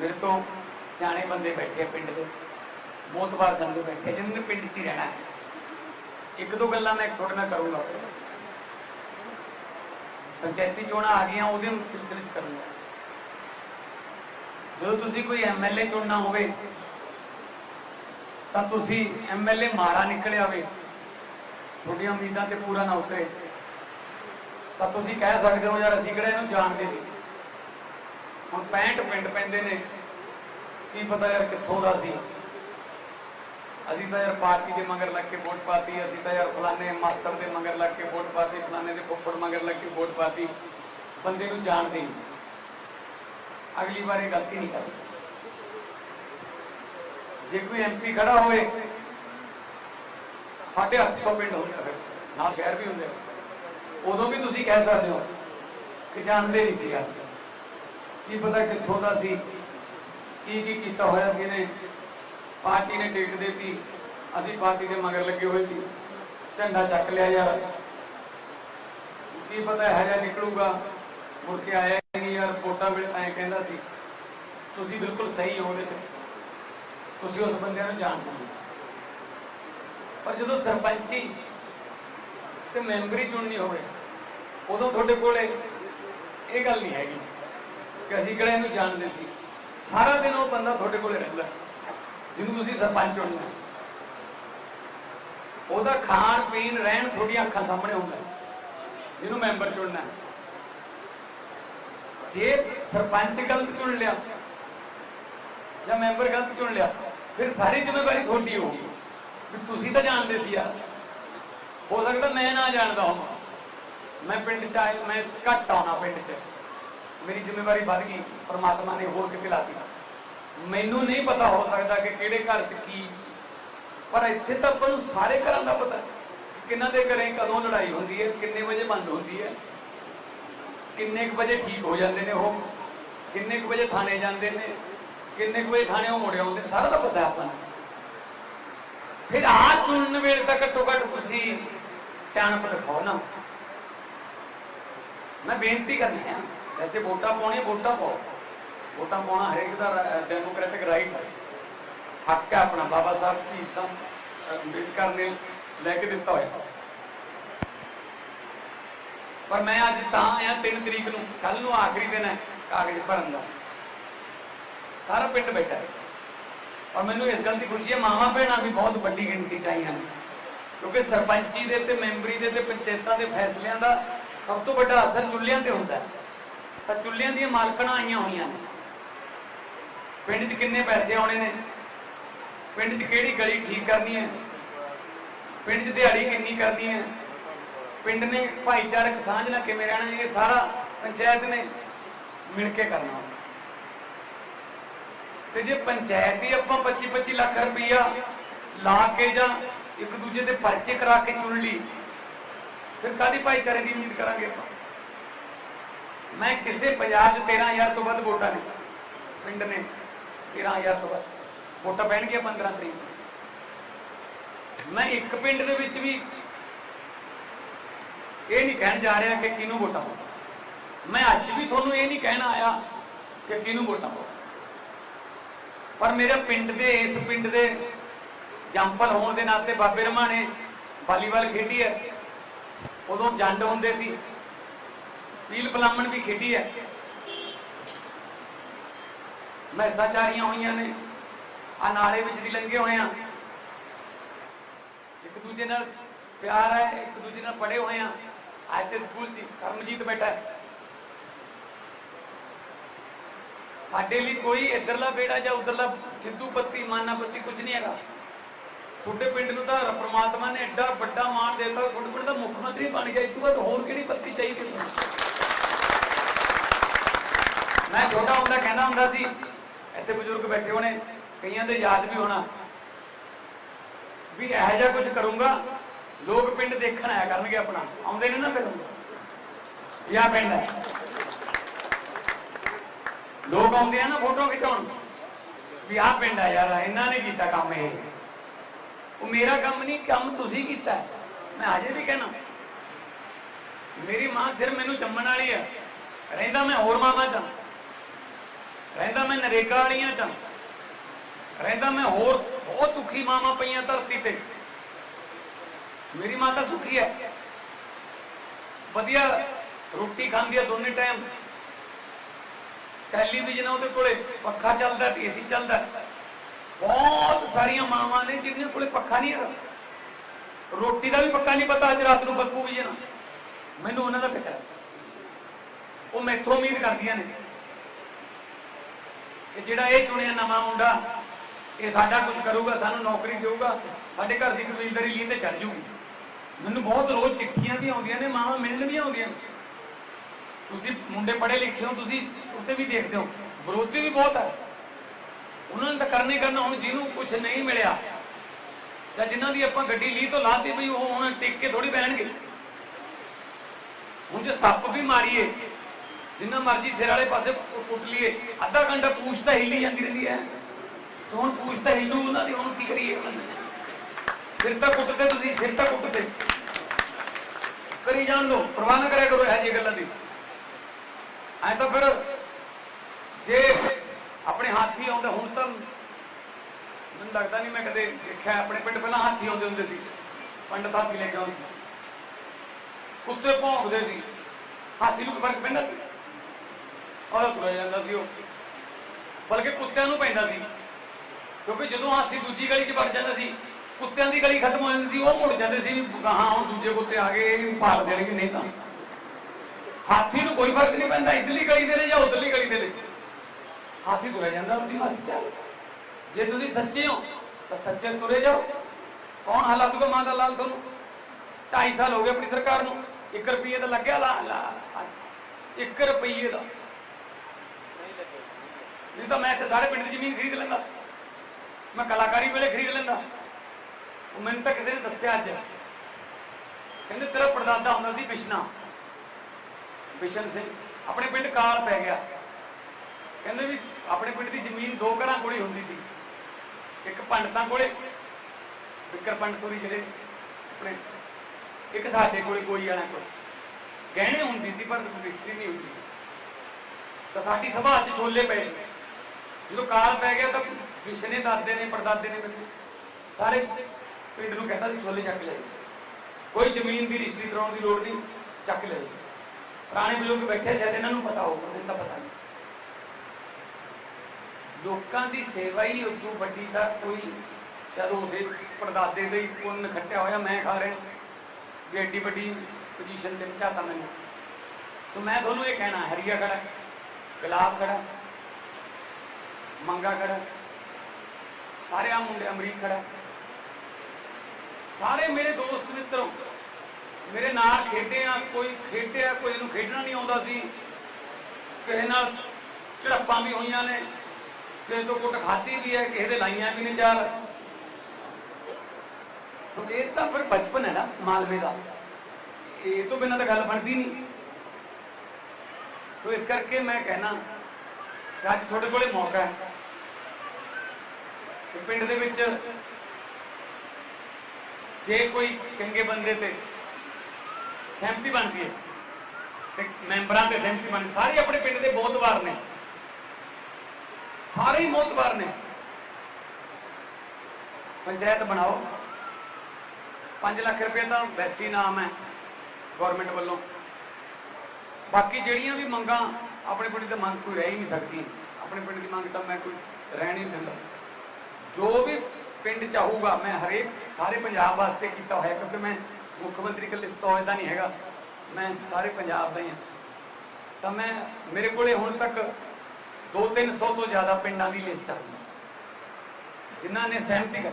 ਮੇਰੇ ਤੋਂ ਸਿਆਣੇ ਬੰਦੇ ਬੈਠੇ ਆ ਪਿੰਡ ਦੇ। ਬਹੁਤ ਵਾਰ ਬੰਦੇ ਬੈਠੇ ਆ, ਜਿਨ੍ਹਾਂ ਨੇ ਪਿੰਡ 'ਚ ਹੀ ਰਹਿਣਾ ਇੱਕ ਦੋ ਗੱਲਾਂ ਮੈਂ ਤੁਹਾਡੇ ਨਾਲ ਕਰੂੰਗਾ। ਪੰਚਾਇਤੀ ਚੋਣਾਂ ਆ ਗਈਆਂ ਉਹਦੇ ਸਿਲਸਿਲੇ 'ਚ ਕਰੂੰਗਾ। ਜਦੋਂ ਤੁਸੀਂ ਕੋਈ ਐਮਐਲਏ ਚੁਣਨਾ ਹੋਵੇ, ਤਾਂ ਤੁਸੀਂ ਐਮਐਲਏ ਮਾੜਾ ਨਿਕਲਿਆ ਹੋਵੇ। ਤੁਹਾਡੀਆਂ ਉਮੀਦਾਂ ਤੇ ਪੂਰਾ ਨਾ ਉਤਰੇ। ਤਾਂ ਤੁਸੀਂ ਕਹਿ ਸਕਦੇ ਹੋ, ਯਾਰ ਅਸੀਂ ਕਿਹੜਾ ਇਹਨੂੰ ਜਾਣਦੇ ਸੀ? ਹੁਣ 65 ਪਿੰਡ ਪੈਂਦੇ ਨੇ। ਕੀ ਪਤਾ ਯਾਰ ਕਿੱਥੋਂ ਦਾ ਸੀ? ਅਸੀਂ ਤਾਂ ਯਾਰ ਪਾਰਟੀ ਦੇ ਮਗਰ ਲੱਗ ਕੇ ਵੋਟ ਪਾਤੀ, ਅਸੀਂ ਤਾਂ ਯਾਰ ਫਲਾਣੇ ਮਾਸਟਰ ਦੇ ਮਗਰ ਲੱਗ ਕੇ ਵੋਟ ਪਾਤੀ, ਫਲਾਣੇ ਦੇ ਫੁੱਫੜ ਮਗਰ ਲੱਗ ਕੇ ਵੋਟ ਪਾਤੀ। ਬੰਦੇ ਨੂੰ ਜਾਣਦੇ ਹੀ ਨਹੀਂ ਸੀ। ਅਗਲੀ ਵਾਰ ਇਹ ਗਲਤੀ ਨਹੀਂ ਕਰਨੀ। ਜੇ ਕੋਈ ਐਮਪੀ ਖੜਾ ਹੋਵੇ, ਸਾਡੇ 800 ਪਿੰਡ ਹੁੰਦੇ ਫਿਰ ਨਾਲ ਸ਼ਹਿਰ ਵੀ ਹੁੰਦੇ ਉਦੋਂ ਵੀ ਤੁਸੀਂ ਕਹਿ ਸਕਦੇ ਹੋ ਕਿ ਜਾਣਦੇ ਨਹੀਂ ਸੀ ਕੀ ਪਤਾ ਕਿੱਥੋਂ ਦਾ ਸੀ, ਕੀ ਕੀ ਕੀਤਾ ਹੋਇਆ, ਕਿਹਨੇ ਪਾਰਟੀ ਨੇ ਟਿਕਟ ਦਿੱਤੀ। ਅਸੀਂ ਪਾਰਟੀ ਦੇ ਮਗਰ ਲੱਗੇ ਹੋਏ ਸੀ। ਝੰਡਾ ਚੱਕ ਲਿਆ ਯਾਰ। ਕੀ ਪਤਾ ਹੈ ਜਿਹਾ ਨਿਕਲੂਗਾ। ਮੁੜ ਕੇ ਆਇਆ ਹੀ ਨਹੀਂ ਯਾਰ ਵੋਟਾਂ ਵੇਲੇ ਕਹਿੰਦਾ ਸੀ, ਤੁਸੀਂ ਬਿਲਕੁਲ ਸਹੀ ਹੋ ਉਹਦੇ ਤੇ। ਤੁਸੀਂ ਉਸ ਬੰਦਿਆਂ ਨੂੰ ਜਾਣਦੇ ਹੋ। ਪਰ ਜਦੋਂ ਸਰਪੰਚੀ ਤੇ ਮੈਂਬਰੀ ਚੁਣਨੀ ਹੋਵੇ, ਉਦੋਂ ਤੁਹਾਡੇ ਕੋਲੇ ਇਹ ਗੱਲ ਨਹੀਂ ਹੈਗੀ ਕਿ ਅਸੀਂ ਕਿਹੜਾ ਇਹਨੂੰ ਜਾਣਦੇ ਸੀ। ਸਾਰਾ ਦਿਨ ਉਹ ਬੰਦਾ ਤੁਹਾਡੇ ਕੋਲੇ ਰਹਿੰਦਾ, ਜਿਹਨੂੰ ਤੁਸੀਂ ਸਰਪੰਚ ਚੁਣਨਾ ਉਹਦਾ ਖਾਣ ਪੀਣ ਰਹਿਣ ਤੁਹਾਡੀਆਂ ਅੱਖਾਂ ਸਾਹਮਣੇ ਹੁੰਦਾ, ਜਿਹਨੂੰ ਮੈਂਬਰ ਚੁਣਨਾ ਜੇ ਸਰਪੰਚ ਗਲਤ ਚੁਣ ਲਿਆ ਜਾਂ ਮੈਂਬਰ ਗਲਤ ਚੁਣ ਲਿਆ, ਫਿਰ ਸਾਰੀ ਜ਼ਿੰਮੇਵਾਰੀ ਤੁਹਾਡੀ ਹੋਊਗੀ। ਵੀ ਤੁਸੀਂ ਤਾਂ ਜਾਣਦੇ ਸੀ ਯਾਰ। ਹੋ ਸਕਦਾ ਮੈਂ ਨਾ ਜਾਣਦਾ ਹਾਂ ਮੈਂ ਪਿੰਡ ਚ ਆਇਆ ਮੈਂ ਘੱਟ ਆਉਣਾ ਪਿੰਡ ਚ। ਮੇਰੀ ਜ਼ਿੰਮੇਵਾਰੀ ਵੱਧ ਗਈ, ਪਰਮਾਤਮਾ ਨੇ ਹੋਰ ਕਿਤੇ ਲਾਤੀ ਮੈਨੂੰ ਨਹੀਂ ਪਤਾ ਹੋ ਸਕਦਾ ਕਿ ਕਿਹੜੇ ਘਰ ਚ ਕੀ। ਪਰ ਇੱਥੇ ਤਾਂ ਆਪਾਂ ਨੂੰ ਸਾਰੇ ਘਰਾਂ ਦਾ ਪਤਾ ਹੈ ਕਿਹਨਾਂ ਦੇ ਘਰੇ ਕਦੋਂ ਲੜਾਈ ਹੁੰਦੀ ਹੈ, ਕਿੰਨੇ ਵਜੇ ਬੰਦ ਹੁੰਦੀ ਹੈ। ਕਿੰਨੇ ਕੁ ਵਜੇ ਠੀਕ ਹੋ ਜਾਂਦੇ ਨੇ ਉਹ? ਕਿੰਨੇ ਕੁ ਵਜੇ ਥਾਣੇ ਜਾਂਦੇ ਨੇ? ਕਿੰਨੇ ਕੁ ਵਜੇ ਥਾਣੇ ਉਹ ਮੁੜ ਆਉਂਦੇ ਨੇ? ਸਾਰਾ ਤਾਂ ਪਤਾ ਆਪਾਂ ਨੂੰ। ਫਿਰ ਆ ਚੁਣਨ ਵੇਲੇ ਤਾਂ ਘੱਟੋ ਘੱਟ ਤੁਸੀਂ ਸਿਆਣਪ ਦਿਖਾਓ ਨਾ। ਮੈਂ ਬੇਨਤੀ ਕਰਨੀ ਆ, ਵੈਸੇ ਵੋਟਾਂ ਪਾਉਣੀਆਂ, ਵੋਟਾਂ ਪਾਓ। ਵੋਟਾਂ ਪਾਉਣਾ ਹਰੇਕ ਦਾ ਡੈਮੋਕ੍ਰੈਟਿਕ ਰਾਈਟ ਹੈ। ਹੱਕ ਹੈ ਆਪਣਾ, ਬਾਬਾ ਸਾਹਿਬ ਕੀ ਸੰ ਅੰਬੇਦਕਰ ਨੇ ਲੈ ਕੇ ਦਿੱਤਾ ਹੋਇਆ। ਪਰ ਮੈਂ ਅੱਜ ਤਾਂ ਆਇਆ 3 ਤਰੀਕ ਨੂੰ ਕੱਲ ਨੂੰ ਆਖਰੀ ਦਿਨ ਹੈ, ਕਾਗਜ਼ ਭਰਨ ਦਾ। ਸਾਰਾ ਪਿੰਡ ਬੈਠਾ ਹੈ। ਔਰ ਮੈਨੂੰ ਇਸ ਗੱਲ ਦੀ ਖੁਸ਼ੀ ਹੈ, ਮਾਵਾਂ ਭੈਣਾਂ ਵੀ ਬਹੁਤ ਵੱਡੀ ਗਿਣਤੀ ਚ ਆਈਆਂ ਨੇ। ਕਿਉਂਕਿ ਸਰਪੰਚੀ ਦੇ ਤੇ ਮੈਂਬਰੀ ਦੇ ਤੇ ਪੰਚਾਇਤਾਂ ਦੇ ਫੈਸਲਿਆਂ ਦਾ ਸਭ ਤੋਂ ਵੱਡਾ ਅਸਰ ਚੁੱਲ੍ਹਿਆਂ ਤੇ ਹੁੰਦਾ ਹੈ। ਤਾਂ ਚੁੱਲ੍ਹਿਆਂ ਦੀਆਂ ਮਾਲਕਣਾਂ ਆਈਆਂ ਹੋਈਆਂ ਨੇ। ਪਿੰਡ 'ਚ ਕਿੰਨੇ ਪੈਸੇ ਆਉਣੇ ਨੇ? ਪਿੰਡ 'ਚ ਕਿਹੜੀ ਗਲੀ ਠੀਕ ਕਰਨੀ ਹੈ? ਪਿੰਡ 'ਚ ਦਿਹਾੜੀ ਕਿੰਨੀ ਕਰਨੀ ਹੈ? ਪਿੰਡ ਨੇ ਭਾਈਚਾਰਕ ਸਾਂਝ ਨਾਲ ਕਿਵੇਂ ਰਹਿਣਾ ਇਹ ਸਾਰਾ ਪੰਚਾਇਤ ਨੇ ਮਿਲ ਕੇ ਕਰਨਾ। ਤੇ ਜੇ ਪੰਚਾਇਤ ਹੀ ਆਪਾਂ 25 25 ਲੱਖ ਰੁਪਈਆ ਲਾ ਕੇ ਜਾਂ ਇੱਕ ਦੂਜੇ ਦੇ ਪਰਚੇ ਕਰਾ ਕੇ ਚੁਣ ਲਈ, ਫਿਰ ਕਾਦੀ ਭਾਈਚਾਰੇ ਦੀ ਉਮੀਦ ਕਰਾਂਗੇ ਆਪਾਂ? ਮੈਂ ਕਿਸੇ ਪੰਜਾਬ 'ਚ 13000 ਤੋਂ ਵੱਧ ਵੋਟਾਂ ਨੇ, ਪਿੰਡ ਨੇ 13000 ਤੋਂ ਵੱਧ। ਵੋਟਾਂ ਪੈਣਗੀਆਂ 15 ਤਰੀਕ ਮੈਂ ਇੱਕ ਪਿੰਡ ਦੇ ਵਿੱਚ ਵੀ ਇਹ ਨਹੀਂ ਕਹਿਣ ਜਾ ਰਿਹਾ ਕਿ ਕਿਹਨੂੰ ਵੋਟਾਂ ਪਾਓ। ਮੈਂ ਅੱਜ ਵੀ ਤੁਹਾਨੂੰ ਇਹ ਨਹੀਂ ਕਹਿਣ ਆਇਆ ਕਿ ਕਿਹਨੂੰ ਵੋਟਾਂ ਪਾਓ। ਪਰ ਮੇਰੇ ਪਿੰਡ ਦੇ, ਇਸ ਪਿੰਡ ਦੇ ਜੰਪਲ ਹੋਣ ਦੇ ਨਾਤੇ ਬਾਬੇ ਰਮਾ ਨੇ ਵਾਲੀਬਾਲ ਖੇਡੀ ਹੈ। ਉਦੋਂ ਜੰਡ ਹੁੰਦੇ ਸੀ। ਪੀਲ ਬਲਾਮਣ ਵੀ ਖੇਡੀ ਹੈ। ਮੈਸਾਂ ਚਾਰੀਆਂ ਹੋਈਆਂ ਨੇ। ਆ ਨਾਲੇ ਵਿੱਚ ਦੀ ਲੰਘੇ ਹੋਏ ਆ। ਇੱਕ ਦੂਜੇ ਨਾਲ ਪਿਆਰ ਹੈ, ਇੱਕ ਦੂਜੇ ਨਾਲ ਪੜੇ ਹੋਏ ਆ। ਅੱਜ ਸਕੂਲ 'ਚ ਕਰਮਜੀਤ ਬੈਠਾ ਸਾਡੇ ਲਈ ਕੋਈ ਇੱਧਰਲਾ ਬੇੜਾ ਜਾਂ ਉਧਰਲਾ ਸਿੱਧੂ ਪੱਤੀ, ਮਾਨਾ ਪੱਤੀ ਕੁਝ ਨਹੀਂ ਹੈਗਾ। ਤੁਹਾਡੇ ਪਿੰਡ ਨੂੰ ਤਾਂ ਪ੍ਰਮਾਤਮਾ ਨੇ ਐਡਾ ਵੱਡਾ ਮਾਣ ਦਿੱਤਾ, ਤੁਹਾਡੇ ਪਿੰਡ ਦਾ ਮੁੱਖ ਮੰਤਰੀ ਬਣ ਗਿਆ, ਇਸ ਤੋਂ ਬਾਅਦ ਹੋਰ ਕਿਹੜੀ ਪੱਤੀ ਚਾਹੀਦੀ ਮੈਂ ਛੋਟਾ ਹੁੰਦਾ, ਕਹਿੰਦਾ ਹੁੰਦਾ ਸੀ, ਇੱਥੇ ਬਜ਼ੁਰਗ ਬੈਠੇ ਹੋਣੇ, ਕਈਆਂ ਦੇ ਯਾਦ ਵੀ ਹੋਣਾ, ਵੀ ਇਹੋ ਜਿਹਾ ਕੁਝ ਕਰੂੰਗਾ ਲੋਕ ਪਿੰਡ ਦੇਖਣ ਆਇਆ ਕਰਨਗੇ ਆਪਣਾ। ਆਉਂਦੇ ਨੇ ਨਾ ਫਿਰ ਯਾ ਪਿੰਡ ਹੈ? ਲੋਕ ਆਉਂਦੇ ਆ ਨਾ ਫੋਟੋ ਖਿਚਾਉਣ। ਵੀ ਆਹ ਪਿੰਡ ਆ ਯਾਰ, ਇਹਨਾਂ ਨੇ ਕੀਤਾ ਕੰਮ ਇਹ। ਉਹ ਮੇਰਾ ਕੰਮ ਨਹੀਂ, ਕੰਮ ਤੁਸੀਂ ਕੀਤਾ ਮੈਂ ਅਜੇ ਵੀ ਕਹਿਣਾ। ਮੇਰੀ ਮਾਂ ਸਿਰ ਮੈਨੂੰ ਜੰਮਣ ਵਾਲੀ ਆ ਰਹਿੰਦਾ ਮੈਂ ਹੋਰ ਮਾਮਾ ਚ ਰਹਿੰਦਾ ਮੈਂ ਨਰੇਗਾ ਵਾਲੀਆਂ ਚ ਰਹਿੰਦਾ ਮੈਂ ਹੋਰ ਬਹੁਤ ਦੁਖੀ ਮਾਮਾ ਪਈਆਂ ਧਰਤੀ ਤੇ। ਮੇਰੀ ਮਾਤਾ ਸੁਖੀ ਹੈ। ਵਧੀਆ ਰੋਟੀ ਖਾਂਦੀ ਹੈ ਦੋਨੇ ਟਾਈਮ ਟੈਲੀਵਿਜ਼ਨ ਉਹਦੇ ਕੋਲੇ, ਪੱਖਾ ਚੱਲਦਾ ਏਸੀ ਚੱਲਦਾ। ਬਹੁਤ ਸਾਰੀਆਂ ਮਾਵਾਂ ਨੇ ਜਿਹਨਾਂ ਕੋਲੇ ਪੱਖਾ ਨਹੀਂ ਹੈਗਾ। ਰੋਟੀ ਦਾ ਵੀ ਪੱਕਾ ਨਹੀਂ ਪਤਾ, ਅੱਜ ਰਾਤ ਨੂੰ ਪੱਕੂਗੀ ਜਾਂ ਮੈਨੂੰ ਉਹਨਾਂ ਦਾ ਫਿਕਰ ਉਹ ਮੈਥੋਂ ਉਮੀਦ ਕਰਦੀਆਂ ਨੇ ਕਿ ਜਿਹੜਾ ਇਹ ਚੁਣਿਆ ਨਵਾਂ ਮੁੰਡਾ, ਇਹ ਸਾਡਾ ਕੁਝ ਕਰੂਗਾ, ਸਾਨੂੰ ਨੌਕਰੀ ਦੇਊਗਾ, ਸਾਡੇ ਘਰ ਦੀ ਕਬੀਲਦਾਰੀ ਲੀਨ ਤੇ ਚੜ ਜੂਗੀ। ਮੈਨੂੰ ਬਹੁਤ ਰੋਜ਼ ਚਿੱਠੀਆਂ ਵੀ ਆਉਂਦੀਆਂ ਨੇ, ਮਾਵਾਂ ਮਿਲਣ ਵੀ ਆਉਂਦੀਆਂ ਨੇ। ਤੁਸੀਂ ਮੁੰਡੇ ਪੜ੍ਹੇ ਲਿਖੇ ਹੋ, ਤੁਸੀਂ ਉੱਤੇ ਵੀ ਦੇਖਦੇ ਹੋ। ਵਿਰੋਧੀ ਵੀ ਬਹੁਤ ਹੈ। ਉਹਨਾਂ ਨੇ ਤਾਂ ਕਰਨੇ ਕਰਨਾ, ਹੁਣ ਜਿਹਨੂੰ ਕੁਝ ਨਹੀਂ ਮਿਲਿਆ, ਜਾਂ ਜਿਨ੍ਹਾਂ ਦੀ ਆਪਾਂ ਗੱਡੀ ਲਈ ਤੋਂ ਲਾਤੀ ਬਈ ਉਹ ਹੁਣ ਟਿਕ ਕੇ ਥੋੜੀ ਬਹਿਣਗੇ। ਹੁਣ ਜੇ ਸੱਪ ਵੀ ਮਾਰੀਏ, ਜਿੰਨਾ ਮਰਜ਼ੀ ਸਿਰ ਵਾਲੇ ਪਾਸੇ ਕੁ- ਕੁੱਟ ਲਈਏ, ਅੱਧਾ ਘੰਟਾ ਪੂਛ ਤਾਂ ਹਿੱਲੀ ਜਾਂਦੀ ਰਹਿੰਦੀ ਹੈ। ਤੇ ਹੁਣ ਪੂਛ ਤਾਂ ਹਿੱਲੂ ਉਹਨਾਂ ਦੀ, ਹੁਣ ਕੀ ਕਰੀਏ? ਸਿਰ ਤਾਂ ਕੁੱਟਦੇ ਤੁਸੀਂ, ਸਿਰ ਤਾਂ ਕੁੱਟਦੇ। ਕਰੀ ਜਾਣ ਦੋ ਪਰਵਾਹ ਕਰਿਆ ਕਰੋ ਇਹ ਜਿਹੀ ਗੱਲਾਂ ਦੀ। ਐ ਤਾਂ ਫਿਰ ਜੇ ਆਪਣੇ ਹਾਥੀ ਆਉਂਦੇ ਹੁਣ ਤਾਂ ਮੈਨੂੰ ਲੱਗਦਾ ਨਹੀਂ ਮੈਂ ਕਦੇ ਦੇਖਿਆ, ਆਪਣੇ ਪਿੰਡ ਪਹਿਲਾਂ ਹਾਥੀ ਆਉਂਦੇ ਹੁੰਦੇ ਸੀ। ਪੰਡਤ ਹਾਥੀ ਲੈ ਕੇ ਆਉਂਦੇ ਸੀ। ਕੁੱਤੇ ਭੌਂਕਦੇ ਸੀ। ਹਾਥੀ ਨੂੰ ਫ਼ਰਕ ਪੈਂਦਾ ਸੀ? ਉਹਦਾ ਤੁਰਿਆ ਜਾਂਦਾ ਸੀ ਉਹ। ਬਲਕਿ ਕੁੱਤਿਆਂ ਨੂੰ ਪੈਂਦਾ ਸੀ। ਕਿਉਂਕਿ ਜਦੋਂ ਹਾਥੀ ਦੂਜੀ ਗਲੀ 'ਚ ਵੜ ਜਾਂਦਾ ਸੀ ਕੁੱਤਿਆਂ ਦੀ ਗਲੀ ਖਤਮ ਹੋ ਜਾਂਦੀ ਸੀ, ਉਹ ਮੁੜ ਜਾਂਦੇ ਸੀ, ਵੀ ਗਾਹਾਂ ਹੁਣ ਦੂਜੇ ਕੁੱਤੇ ਆ ਗਏ, ਇਹ ਭਾਲ ਦੇਣਗੇ, ਨਹੀਂ ਤਾਂ। ਹਾਥੀ ਨੂੰ ਕੋਈ ਫ਼ਰਕ ਨਹੀਂ ਪੈਂਦਾ, ਇਧਰਲੀ ਗਲੀ ਦੇ ਨੇ ਜਾਂ ਉਧਰਲੀ ਗਲੀ ਦੇ ਨੇ। ਹਾਥੀ ਤੁਰਿਆ ਜਾਂਦਾ, ਉਹਦੀ ਮਸਤ ਚੱਲ। ਜੇ ਤੁਸੀਂ ਸੱਚੇ ਹੋ, ਤਾਂ ਸੱਚੇ ਤੁਰੇ ਜਾਓ। ਕੌਣ ਹਾਲਾਤ ਕੋ ਮਾਂ ਦਾ ਲਾਲ ਤੁਹਾਨੂੰ? 2.5 ਸਾਲ ਹੋ ਗਏ ਆਪਣੀ ਸਰਕਾਰ ਨੂੰ। 1 ਰੁਪਏ ਦਾ ਲੱਗਿਆ ਲਾ ਲਾ 1 ਰੁਪਏ ਦਾ। ਨਹੀਂ ਤਾਂ ਮੈਂ ਤੇ ਸਾਰੇ ਪਿੰਡ ਦੀ ਜ਼ਮੀਨ ਖਰੀਦ ਲੈਂਦਾ। ਮੈਂ ਕਲਾਕਾਰੀ ਵੇਲੇ ਖਰੀਦ ਲੈਂਦਾ। ਉਹ ਮੈਨੂੰ ਤਾਂ ਕਿਸੇ ਨੇ ਦੱਸਿਆ ਅੱਜ। ਕਹਿੰਦੇ ਤੇਰਾ ਪਰਦਾਦਾ ਹੁੰਦਾ ਸੀ ਬਿਸ਼ਨਾ। ਬਿਸ਼ਨ ਸਿੰਘ, ਆਪਣੇ ਪਿੰਡ ਕਾਲ ਪੈ ਗਿਆ। ਕਹਿੰਦੇ ਵੀ ਆਪਣੇ ਪਿੰਡ ਦੀ ਜ਼ਮੀਨ ਦੋ ਘਰਾਂ ਕੋਲ ਹੀ ਹੁੰਦੀ ਸੀ। ਇੱਕ ਪੰਡਤਾਂ ਕੋਲੇ, ਵਿਕਰ ਪੰਡਤੋਰੀ ਜਿਹੜੇ ਆਪਣੇ, ਇੱਕ ਸਾਡੇ ਕੋਲੇ, ਕੋਈ ਵਾਲਿਆਂ ਕੋਲ। ਗਹਿਣੇ ਹੁੰਦੀ ਸੀ, ਪਰ ਰਜਿਸਟਰੀ ਨਹੀਂ ਹੁੰਦੀ। ਤਾਂ ਸਾਡੀ ਸਭਾ 'ਚ ਛੋਲੇ ਪਏ ਸੀ ਜਦੋਂ ਕਾਲ ਪੈ ਗਿਆ ਤਾਂ ਵਿਸ਼ਨੇ ਦਾਦੇ ਨੇ ਪਰਦਾਦੇ ਨੇ ਮੈਨੂੰ ਸਾਰੇ ਪਿੰਡ ਨੂੰ ਕਹਿੰਦਾ ਸੀ ਛੋਲੇ ਚੱਕ ਲੈ। ਕੋਈ ਜ਼ਮੀਨ ਦੀ ਰਜਿਸਟਰੀ ਕਰਾਉਣ ਦੀ ਲੋੜ ਨਹੀਂ, ਚੱਕ ਲੈ। ਪੁਰਾਣੇ ਬਜ਼ੁਰਗ ਬੈਠੇ ਸ਼ਾਇਦ ਇਹਨਾਂ ਨੂੰ ਪਤਾ ਹੋਊਗਾ, ਮੈਨੂੰ ਤਾਂ ਪਤਾ ਨਹੀਂ। ਲੋਕਾਂ ਦੀ ਸੇਵਾ ਹੀ ਉਦੋਂ ਵੱਡੀ ਤਾਂ ਕੋਈ ਸ਼ਾਇਦ ਉਸੇ ਪਰਦਾਦੇ ਦੇ ਹੀ ਪੁੰਨ ਖੱਟਿਆ ਹੋਇਆ ਮੈਂ ਖਾ ਰਿਹਾ। ਵੀ ਐਡੀ ਵੱਡੀ ਪੋਜੀਸ਼ਨ ਤੇ ਪਹੁੰਚਾਤਾ ਮੈਨੂੰ। ਸੋ ਮੈਂ ਤੁਹਾਨੂੰ ਇਹ ਕਹਿਣਾ, ਹਰੀਆ ਖੜਾ, ਗੁਲਾਬ ਖੜਾ, ਮੰਗਾ ਖੜਾ ਸਾਰੇ ਆ ਮੁੰਡੇ ਅਮਰੀਕ ਖੜਾ। ਸਾਰੇ ਮੇਰੇ ਦੋਸਤ ਮਿੱਤਰ, ਮੇਰੇ ਨਾਲ ਖੇਡੇ ਆ ਕੋਈ ਖੇਡਿਆ, ਕੋਈ ਨੂੰ ਖੇਡਣਾ ਨਹੀਂ ਆਉਂਦਾ ਸੀ। ਕਿਸੇ ਨਾਲ ਝੜਪਾਂ ਵੀ ਹੋਈਆਂ ਨੇ, ਕਿਸੇ ਤੋਂ ਕੁੱਟ ਖਾਧੀ ਵੀ ਹੈ, ਕਿਸੇ ਦੇ ਲਾਈਆਂ ਵੀ ਨੇ ਚਾਰ। ਸੋ ਇਹ ਤਾਂ ਫਿਰ ਬਚਪਨ ਹੈ ਨਾ, ਮਾਲਵੇ ਦਾ। ਇਹ ਤੋਂ ਬਿਨਾਂ ਤਾਂ ਗੱਲ ਬਣਦੀ ਨਹੀਂ। ਸੋ ਇਸ ਕਰਕੇ ਮੈਂ ਕਹਿਣਾ, ਅੱਜ ਤੁਹਾਡੇ ਕੋਲੇ ਮੌਕਾ ਹੈ। ਪਿੰਡ ਦੇ ਵਿੱਚ ਜੇ ਕੋਈ ਚੰਗੇ ਬੰਦੇ ਤੇ ਸਹਿਮਤੀ ਬਣਦੀ ਹੈ, ਤੇ ਮੈਂਬਰਾਂ ਤੇ ਸਹਿਮਤੀ ਬਣਦੀ ਸਾਰੇ ਆਪਣੇ ਪਿੰਡ ਦੇ ਬਹੁਤ ਵਾਰ ਨੇ, ਸਾਰੇ ਹੀ ਬਹੁਤ ਵਾਰ ਨੇ, ਪੰਚਾਇਤ ਬਣਾਓ। 5 ਲੱਖ ਰੁਪਏ ਤਾਂ ਵੈਸੀ ਨਾਮ ਹੈ ਗਵਰਨਮੈਂਟ ਵੱਲੋਂ। ਬਾਕੀ ਜਿਹੜੀਆਂ ਵੀ ਮੰਗਾਂ ਆਪਣੇ ਪਿੰਡ ਦੀ ਮੰਗ ਕੋਈ ਰਹਿ ਹੀ ਨਹੀਂ ਸਕਦੀ। ਆਪਣੇ ਪਿੰਡ ਦੀ ਮੰਗ ਤਾਂ ਮੈਂ ਕੋਈ ਰਹਿ ਨਹੀਂ ਦਿੰਦਾ। ਜੋ ਵੀ ਪਿੰਡ ਚਾਹੂਗਾ ਮੈਂ ਹਰੇਕ ਸਾਰੇ ਪੰਜਾਬ ਵਾਸਤੇ ਕੀਤਾ ਹੋਇਆ, ਕਿਉਂਕਿ ਮੈਂ ਮੁੱਖ ਮੰਤਰੀ ਕੱਲੇ ਸਤੌਜ ਦਾ ਨਹੀਂ ਹੈਗਾ, ਮੈਂ ਸਾਰੇ ਪੰਜਾਬ ਦਾ ਹੀ ਹਾਂ। ਤਾਂ ਮੈਂ, ਮੇਰੇ ਕੋਲੇ ਹੁਣ ਤੱਕ 2-300 ਤੋਂ ਜ਼ਿਆਦਾ ਪਿੰਡਾਂ ਦੀ ਲਿਸਟ ਆ ਜਿਨ੍ਹਾਂ ਨੇ ਸਹਿਮਤੀ ਕਰ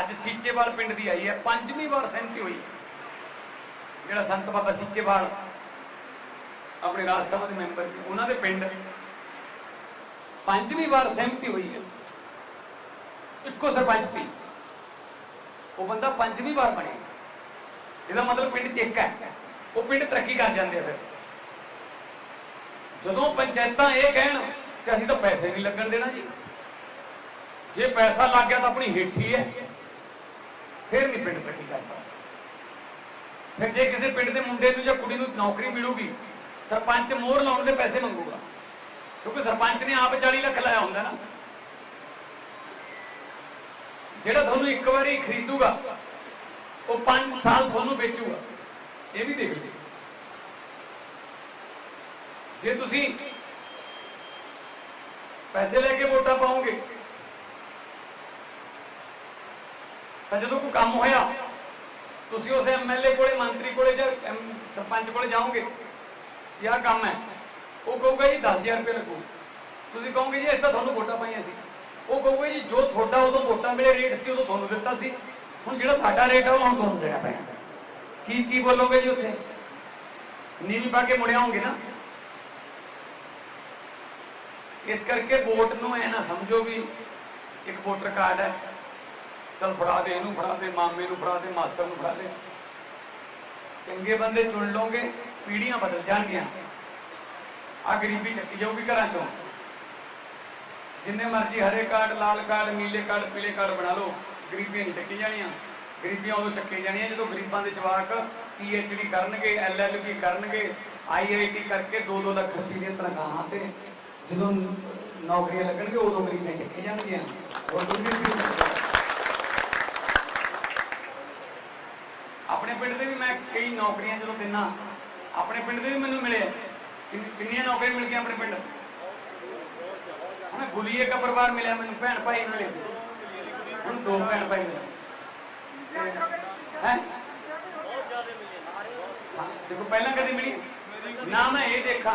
ਅੱਜ ਸੀਚੇਵਾਲ ਪਿੰਡ ਦੀ ਆਈ ਹੈ, ਪੰਜਵੀਂ ਵਾਰ ਸਹਿਮਤੀ ਹੋਈ, ਜਿਹੜਾ ਸੰਤ ਬਾਬਾ ਸੀਚੇਵਾਲ, ਆਪਣੇ ਰਾਜ ਸਭਾ ਦੇ ਮੈਂਬਰ ਉਹਨਾਂ ਦੇ ਪਿੰਡ। ਪੰਜਵੀਂ ਵਾਰ ਸਹਿਮਤੀ ਹੋਈ ਹੈ। ਇੱਕੋ ਸਰਪੰਚ ਸੀ। ਉਹ ਬੰਦਾ ਪੰਜਵੀਂ ਵਾਰ ਬਣਿਆ ਇਹਦਾ ਮਤਲਬ ਪਿੰਡ 'ਚ ਇੱਕ ਹੈ। ਉਹ ਪਿੰਡ ਤਰੱਕੀ ਕਰ ਜਾਂਦੇ ਆ ਫਿਰ। ਜਦੋਂ ਪੰਚਾਇਤਾਂ ਇਹ ਕਹਿਣ ਕਿ ਅਸੀਂ ਤਾਂ ਪੈਸੇ ਨਹੀਂ ਲੱਗਣ ਦੇਣਾ ਜੀ, ਜੇ ਪੈਸਾ ਲੱਗ ਗਿਆ ਤਾਂ ਆਪਣੀ ਹੇਠੀ ਹੈ, ਫਿਰ ਨਹੀਂ ਪਿੰਡ ਤਰੱਕੀ ਕਰ ਸਕਦਾ। ਫਿਰ ਜੇ ਕਿਸੇ ਪਿੰਡ ਦੇ ਮੁੰਡੇ ਨੂੰ ਜਾਂ ਕੁੜੀ ਨੂੰ ਨੌਕਰੀ ਮਿਲੂਗੀ, ਸਰਪੰਚ ਮੋਹਰ ਲਾਉਣ ਦੇ ਪੈਸੇ ਮੰਗੂਗਾ। ਕਿਉਂਕਿ ਸਰਪੰਚ ਨੇ ਆਪ 40 ਲੱਖ ਲਾਇਆ ਹੁੰਦਾ ਨਾ। ਜਿਹੜਾ ਤੁਹਾਨੂੰ ਇੱਕ ਵਾਰੀ ਖਰੀਦੂਗਾ, ਉਹ 5 ਸਾਲ ਤੁਹਾਨੂੰ ਵੇਚੂਗਾ। ਇਹ ਵੀ ਦੇਖ ਲਿਓ। ਜੇ ਤੁਸੀਂ ਪੈਸੇ ਲੈ ਕੇ ਵੋਟਾਂ ਪਾਓਗੇ, ਤਾਂ ਜਦੋਂ ਕੋਈ ਕੰਮ ਹੋਇਆ, ਤੁਸੀਂ ਉਸ ਐਮਐਲਏ ਕੋਲੇ, ਮੰਤਰੀ ਕੋਲੇ ਜਾਂ ਸਰਪੰਚ ਕੋਲੇ ਜਾਓਗੇ ਯਾ ਕੰਮ ਹੈ, ਉਹ ਕਹੂਗਾ ਜੀ 10000 ਰੁਪਏ ਲੱਗੂ। ਤੁਸੀਂ ਕਹੋਗੇ ਜੀ ਇਸ ਤਾਂ ਤੁਹਾਨੂੰ ਵੋਟਾਂ ਪਾਈਆਂ ਸੀ। ਉਹ ਕਹੂਗਾ ਜੀ ਜੋ ਤੁਹਾਡਾ ਉਦੋਂ ਵੋਟਾਂ ਵੇਲੇ ਰੇਟ ਸੀ, ਉਦੋਂ ਤੁਹਾਨੂੰ ਦਿੱਤਾ ਸੀ। ਹੁਣ ਜਿਹੜਾ ਸਾਡਾ ਰੇਟ ਹੈ ਉਹ ਹੁਣ ਤੁਹਾਨੂੰ ਦੇਣਾ ਪੈਣਾ। ਕੀ ਕੀ ਬੋਲੋਗੇ ਜੀ ਉੱਥੇ? ਨੀਵੀਂ ਪਾ ਕੇ ਮੁੜਿਆ ਆਓਗੇ ਨਾ। ਇਸ ਕਰਕੇ ਵੋਟ ਨੂੰ ਐ ਨਾ ਸਮਝੋ ਵੀ ਇੱਕ ਵੋਟਰ ਕਾਰਡ ਹੈ। ਚਲ ਫੜਾ ਦੇ, ਇਹਨੂੰ ਫੜਾ ਦੇ, ਮਾਮੇ ਨੂੰ ਫੜਾ ਦੇ, ਮਾਸਟਰ ਨੂੰ ਫੜਾ ਦੇ। ਚੰਗੇ ਬੰਦੇ ਚੁਣ ਲਓਗੇ, ਪੀੜ੍ਹੀਆਂ ਬਦਲ ਜਾਣਗੀਆਂ। ਆ ਗਰੀਬੀ ਚੱਕੀ ਜਾਊਗੀ ਘਰਾਂ ਚੋਂ। ਜਿੰਨੇ ਮਰਜ਼ੀ ਹਰੇ ਕਾਰਡ, ਲਾਲ ਕਾਰਡ, ਨੀਲੇ ਕਾਰਡ, ਪੀਲੇ ਕਾਰਡ ਬਣਾ ਲਓ। ਗਰੀਬੀਆਂ ਨਹੀਂ ਚੱਕੀ ਜਾਣੀਆਂ। ਗਰੀਬੀਆਂ ਉਦੋਂ ਚੱਕੀ ਜਾਣੀਆਂ ਜਦੋਂ ਗਰੀਬਾਂ ਦੇ ਜਵਾਕ ਡੀ ਕਰਨਗੇ ਐਲਐਲਬੀ ਕਰਨਗੇ ਆਈਆਈਟੀ ਕਰਕੇ 2-2 ਲੱਖ ਰੁਪਏ ਦੀਆਂ ਤਨਖਾਹਾਂ ਤੇ ਜਦੋਂ ਨੌਕਰੀਆਂ ਲੱਗਣਗੇ ਉਦੋਂ ਗਰੀਬੀਆਂ ਚੱਕੀ ਜਾਣਗੀਆਂ। ਹੋਰ ਆਪਣੇ ਪਿੰਡ ਦੇ ਵੀ ਮੈਂ ਕਈ ਨੌਕਰੀਆਂ ਜਦੋਂ ਦਿਨਾਂ ਆਪਣੇ ਪਿੰਡ ਦੇ ਵੀ ਮੈਨੂੰ ਮਿਲੇ ਕਿੰਨੀਆਂ ਨੌਕਰੀਆਂ ਮਿਲ ਗਈਆਂ ਆਪਣੇ ਪਿੰਡ? ਗੁਲੀਏ ਦਾ ਪਰਿਵਾਰ ਮਿਲਿਆ ਮੈਨੂੰ ਭੈਣ ਭਾਈ ਮਿਲੇ ਸੀ ਹੁਣ ਦੋ ਭੈਣ ਭਾਈ ਮਿਲੇ ਹੈ ਦੇਖੋ ਪਹਿਲਾਂ ਕਦੇ ਮਿਲੀ ਨਾ ਮੈਂ ਇਹ ਦੇਖਾਂ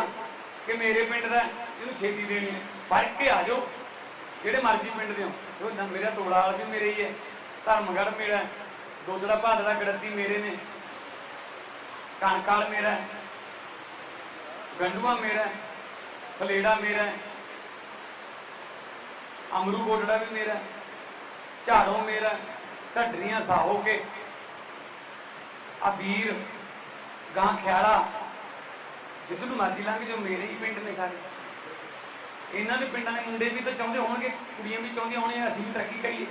ਕਿ ਮੇਰੇ ਪਿੰਡ ਦਾ ਇਹਨੂੰ ਛੇਤੀ ਦੇਣੀ ਹੈ ਫੜ ਕੇ ਆ ਜਾਓ ਜਿਹੜੇ ਮਰਜ਼ੀ ਪਿੰਡ ਦੇ ਹੋ ਨਾ ਮੇਰਾ ਤੋੜਾ ਵੀ ਮੇਰੇ ਹੀ ਹੈ ਧਰਮਗੜ ਮੇਰਾ ਦੋਦੜਾ ਭਾਦੜਾ ਗੜੱਦੀ ਮੇਰੇ ਨੇ ਕਣਕਾਲ ਮੇਰਾ ਹੈ, ਗੰਡੂਆ ਮੇਰਾ ਫਲੇੜਾ ਮੇਰਾ ਅਮਰੂ ਗੋਡੜਾ ਵੀ ਮੇਰਾ ਝਾੜੋ ਮੇਰਾ ਹੈ, ਢੱਡਰੀਆਂ ਸਾਹੋ ਕੇ। ਆ ਵੀਰ ਗਾਂ ਖਿਆਲਾ ਜਿੱਦ ਨੂੰ ਮਰਜ਼ੀ ਲੰਘ ਜੋ ਮੇਰੇ ਹੀ ਪਿੰਡ ਨੇ ਸਾਰੇ। ਇਹਨਾਂ ਦੇ ਪਿੰਡਾਂ ਦੇ ਮੁੰਡੇ ਵੀ ਤਾਂ ਚਾਹੁੰਦੇ ਹੋਣਗੇ ਕੁੜੀਆਂ ਵੀ ਚਾਹੁੰਦੀਆਂ ਹੋਣੀਆਂ ਅਸੀਂ ਵੀ ਤਰੱਕੀ ਕਰੀਏ।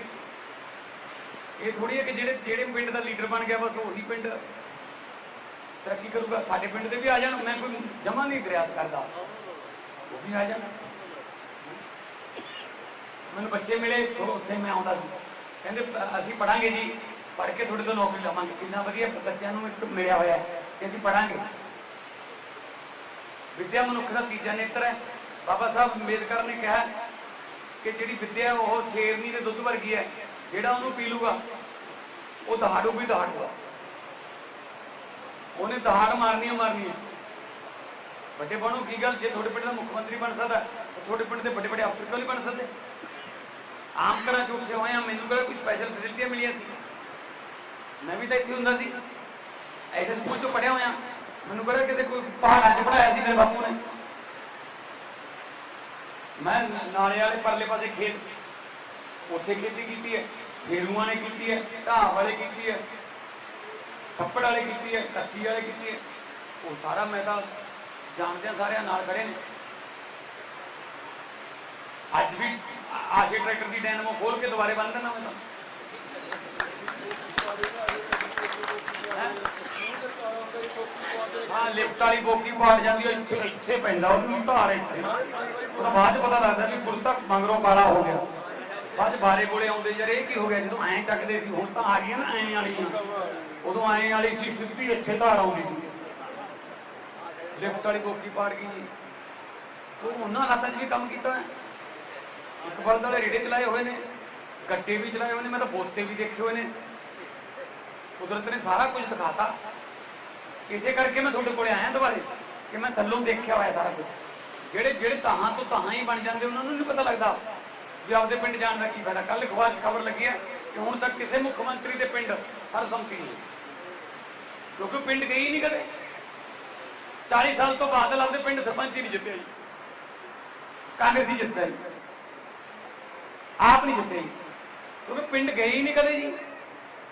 ਇਹ ਥੋੜੀ ਹੈ ਕਿ ਜਿਹੜੇ ਜਿਹੜੇ ਪਿੰਡ ਦਾ ਲੀਡਰ ਬਣ ਗਿਆ ਬਸ ਉਹੀ ਪਿੰਡ ਤਰੱਕੀ ਕਰੂਗਾ। ਸਾਡੇ ਪਿੰਡ ਦੇ ਵੀ ਆ ਜਾਣ ਮੈਂ ਕੋਈ ਜਮਾ ਨਹੀਂ ਦਰਿਆਤ ਕਰਦਾ। ਉਹ ਵੀ ਆ ਜਾਣ। ਮੈਨੂੰ ਬੱਚੇ ਮਿਲੇ ਤੋਂ ਉੱਥੇ ਮੈਂ ਆਉਂਦਾ ਸੀ। ਕਹਿੰਦੇ ਅਸੀਂ ਪੜਾਂਗੇ ਜੀ। ਪੜ੍ਹ ਕੇ ਤੁਹਾਡੇ ਤੋਂ ਨੌਕਰੀ ਲਵਾਂਗੇ। ਕਿੰਨਾ ਵਧੀਆ ਬੱਚਿਆਂ ਨੂੰ ਇੱਕ ਮਿਲਿਆ ਹੋਇਆ ਕਿ ਅਸੀਂ ਪੜਾਂਗੇ ਵਿਦਿਆ ਮਨੁੱਖ ਦਾ ਤੀਜਾ ਨੇਤਰ ਹੈ। ਬਾਬਾ ਸਾਹਿਬ ਅੰਬੇਦਕਰ ਨੇ ਕਿਹਾ ਕਿ ਜਿਹੜੀ ਵਿਦਿਆ ਉਹ ਸ਼ੇਰਨੀ ਦੇ ਦੁੱਧ ਵਰਗੀ ਹੈ। ਜਿਹੜਾ ਉਹਨੂੰ ਪੀ ਲੂਗਾ, ਉਹ ਦਹਾੜੂ ਵੀ ਦਹਾੜੂਗਾ ਉਹਨੇ ਦਹਾੜ ਮਾਰਨੀ ਮਾਰਨੀ ਹੈ ਵੱਡੇ ਬਣੋ, ਕੀ ਗੱਲ? ਜੇ ਤੁਹਾਡੇ ਪਿੰਡ ਦਾ ਮੁੱਖ ਮੰਤਰੀ ਬਣ ਸਕਦਾ ਤੁਹਾਡੇ ਪਿੰਡ ਦੇ ਵੱਡੇ ਵੱਡੇ ਅਫਸਰ ਕਿਉਂ ਨਹੀਂ ਬਣ ਸਕਦੇ? ਆਮ ਘਰਾਂ ਚੋਂ ਉੱਠੇ ਹੋਏ ਆ ਮੈਨੂੰ ਕਿਹੜਾ ਕੋਈ ਸਪੈਸ਼ਲ ਫੈਸਿਲਿਟੀਆਂ ਮਿਲੀਆਂ ਸੀ? ਮੈਂ ਵੀ ਤਾਂ ਇੱਥੇ ਹੁੰਦਾ ਸੀ। ਐਸੇ ਸਕੂਲ ਚੋਂ ਪੜਿਆ ਹੋਇਆ। ਮੈਨੂੰ ਕਿਹੜਾ ਕਿਤੇ ਕੋਈ ਪਹਾੜਾਂ 'ਚ ਪੜਾਇਆ ਸੀ ਮੇਰੇ ਬਾਪੂ ਨੇ। ਮੈਂ ਨਾਲੇ ਵਾਲੇ ਪਰਲੇ ਪਾਸੇ ਖੇਤ। ਉੱਥੇ ਖੇਤੀ ਕੀਤੀ ਹੈ, ਫੇਰੂਆਂ ਨੇ ਕੀਤੀ ਹੈ, ਢਾਹ ਵਾਲੇ ਕੀਤੀ ਹੈ, ਛੱਪੜ ਵਾਲੇ ਕੀਤੀ ਹੈ, ਕੱਸੀ ਵਾਲੇ ਕੀਤੀ ਹੈ। ਉਹ ਸਾਰਾ ਮੈਂ ਤਾਂ ਜਾਣਦੇ ਸਾਰਿਆਂ ਨਾਲ ਖੜੇ ਨੇ। ਅੱਜ ਵੀ ਆਸ਼ੇ ਟਰੈਕਟਰ ਦੀ ਡੈਨਮੋ ਖੋਲ ਕੇ ਦੁਬਾਰੇ ਬੰਨ ਦੇਣਾ ਮੈਂ ਤਾਂ। ਹਾਂ? ਲਿਫਟ ਵਾਲੀ ਬੋਕੀ ਪਾੜ ਜਾਂਦੀ ਹੈ ਇੱਥੇ ਇੱਥੇ ਪੈਂਦਾ, ਉਹਨੂੰ ਧਾਰ ਇੱਥੇ। ਉਹਦਾ ਬਾਅਦ 'ਚ ਪਤਾ ਲੱਗਦਾ ਵੀ ਕੁੜਤਾ ਮੰਗਰੋਂ ਕਾਲਾ ਹੋ ਗਿਆ। ਬਾਅਦ ਬਾਰੇ ਬੋਲੇ ਆਉਂਦੇ ਯਾਰ, ਇਹ ਕੀ ਹੋ ਗਿਆ? ਜਦੋਂ ਐਂ ਚੱਕਦੇ ਸੀ, ਹੁਣ ਤਾਂ ਆ ਗਈਆਂ ਨਾ ਐਂ ਵਾਲੀਆਂ। ਉਦੋਂ ਐਂ ਵਾਲੀ ਸੀ, ਸਿੱਧੀ ਇੱਥੇ ਧਾਰ ਆਉਂਦੀ ਸੀ। ਲਿਫਟ ਵਾਲੀ ਬੋਕੀ ਪਾੜ ਗਈ। ਉਹ ਉਹਨਾਂ ਹਾਲਾਤਾਂ 'ਚ ਵੀ ਕੰਮ ਕੀਤਾ ਹੈ? ਇੱਕ ਫਰਦ ਵਾਲੇ ਰੇੜੇ ਚਲਾਏ ਹੋਏ ਨੇ, ਗੱਟੇ ਵੀ ਚਲਾਏ ਹੋਏ ਨੇ, ਮੈਂ ਤਾਂ ਬੋਤੇ ਵੀ ਦੇਖੇ ਹੋਏ ਨੇ। ਕੁਦਰਤ ਨੇ ਸਾਰਾ ਕੁਝ ਦਿਖਾਤਾ। ਇਸੇ ਕਰਕੇ ਮੈਂ ਤੁਹਾਡੇ ਕੋਲੇ ਆਇਆ ਦੁਬਾਰੇ, ਕਿ ਮੈਂ ਥੱਲੋਂ ਦੇਖਿਆ ਹੋਇਆ ਸਾਰਾ ਕੁਝ। ਜਿਹੜੇ ਜਿਹੜੇ ਤਾਹਾਂ ਤੋਂ ਤਾਹਾਂ ਹੀ ਬਣ ਜਾਂਦੇ, ਉਹਨਾਂ ਨੂੰ ਨਹੀਂ ਪਤਾ ਲੱਗਦਾ ਵੀ ਆਪਦੇ ਪਿੰਡ ਜਾਣ ਦਾ ਕੀ ਫਾਇਦਾ। ਕੱਲ ਅਖਬਾਰ 'ਚ ਖਬਰ ਲੱਗੀ ਹੈ ਕਿ ਹੁਣ ਤੱਕ ਕਿਸੇ ਮੁੱਖ ਮੰਤਰੀ ਦੇ ਪਿੰਡ ਸਰਬਸੰਮਤੀ ਨਹੀਂ ਕਿਉਂਕਿ ਪਿੰਡ ਗਈ ਨਹੀਂ ਕਦੇ। 40 ਸਾਲ ਤੋਂ ਬਾਅਦ ਆਪਦੇ ਪਿੰਡ ਸਰਪੰਚ ਹੀ ਨਹੀਂ ਜਿੱਤਿਆ ਜੀ। ਕਾਂਗਰਸੀ ਜਿੱਤਿਆ ਜੀ। ਆਪ ਨਹੀਂ ਜਿੱਤੇ ਜੀ। ਕਿਉਂਕਿ ਪਿੰਡ ਗਏ ਹੀ ਨਹੀਂ ਕਦੇ ਜੀ।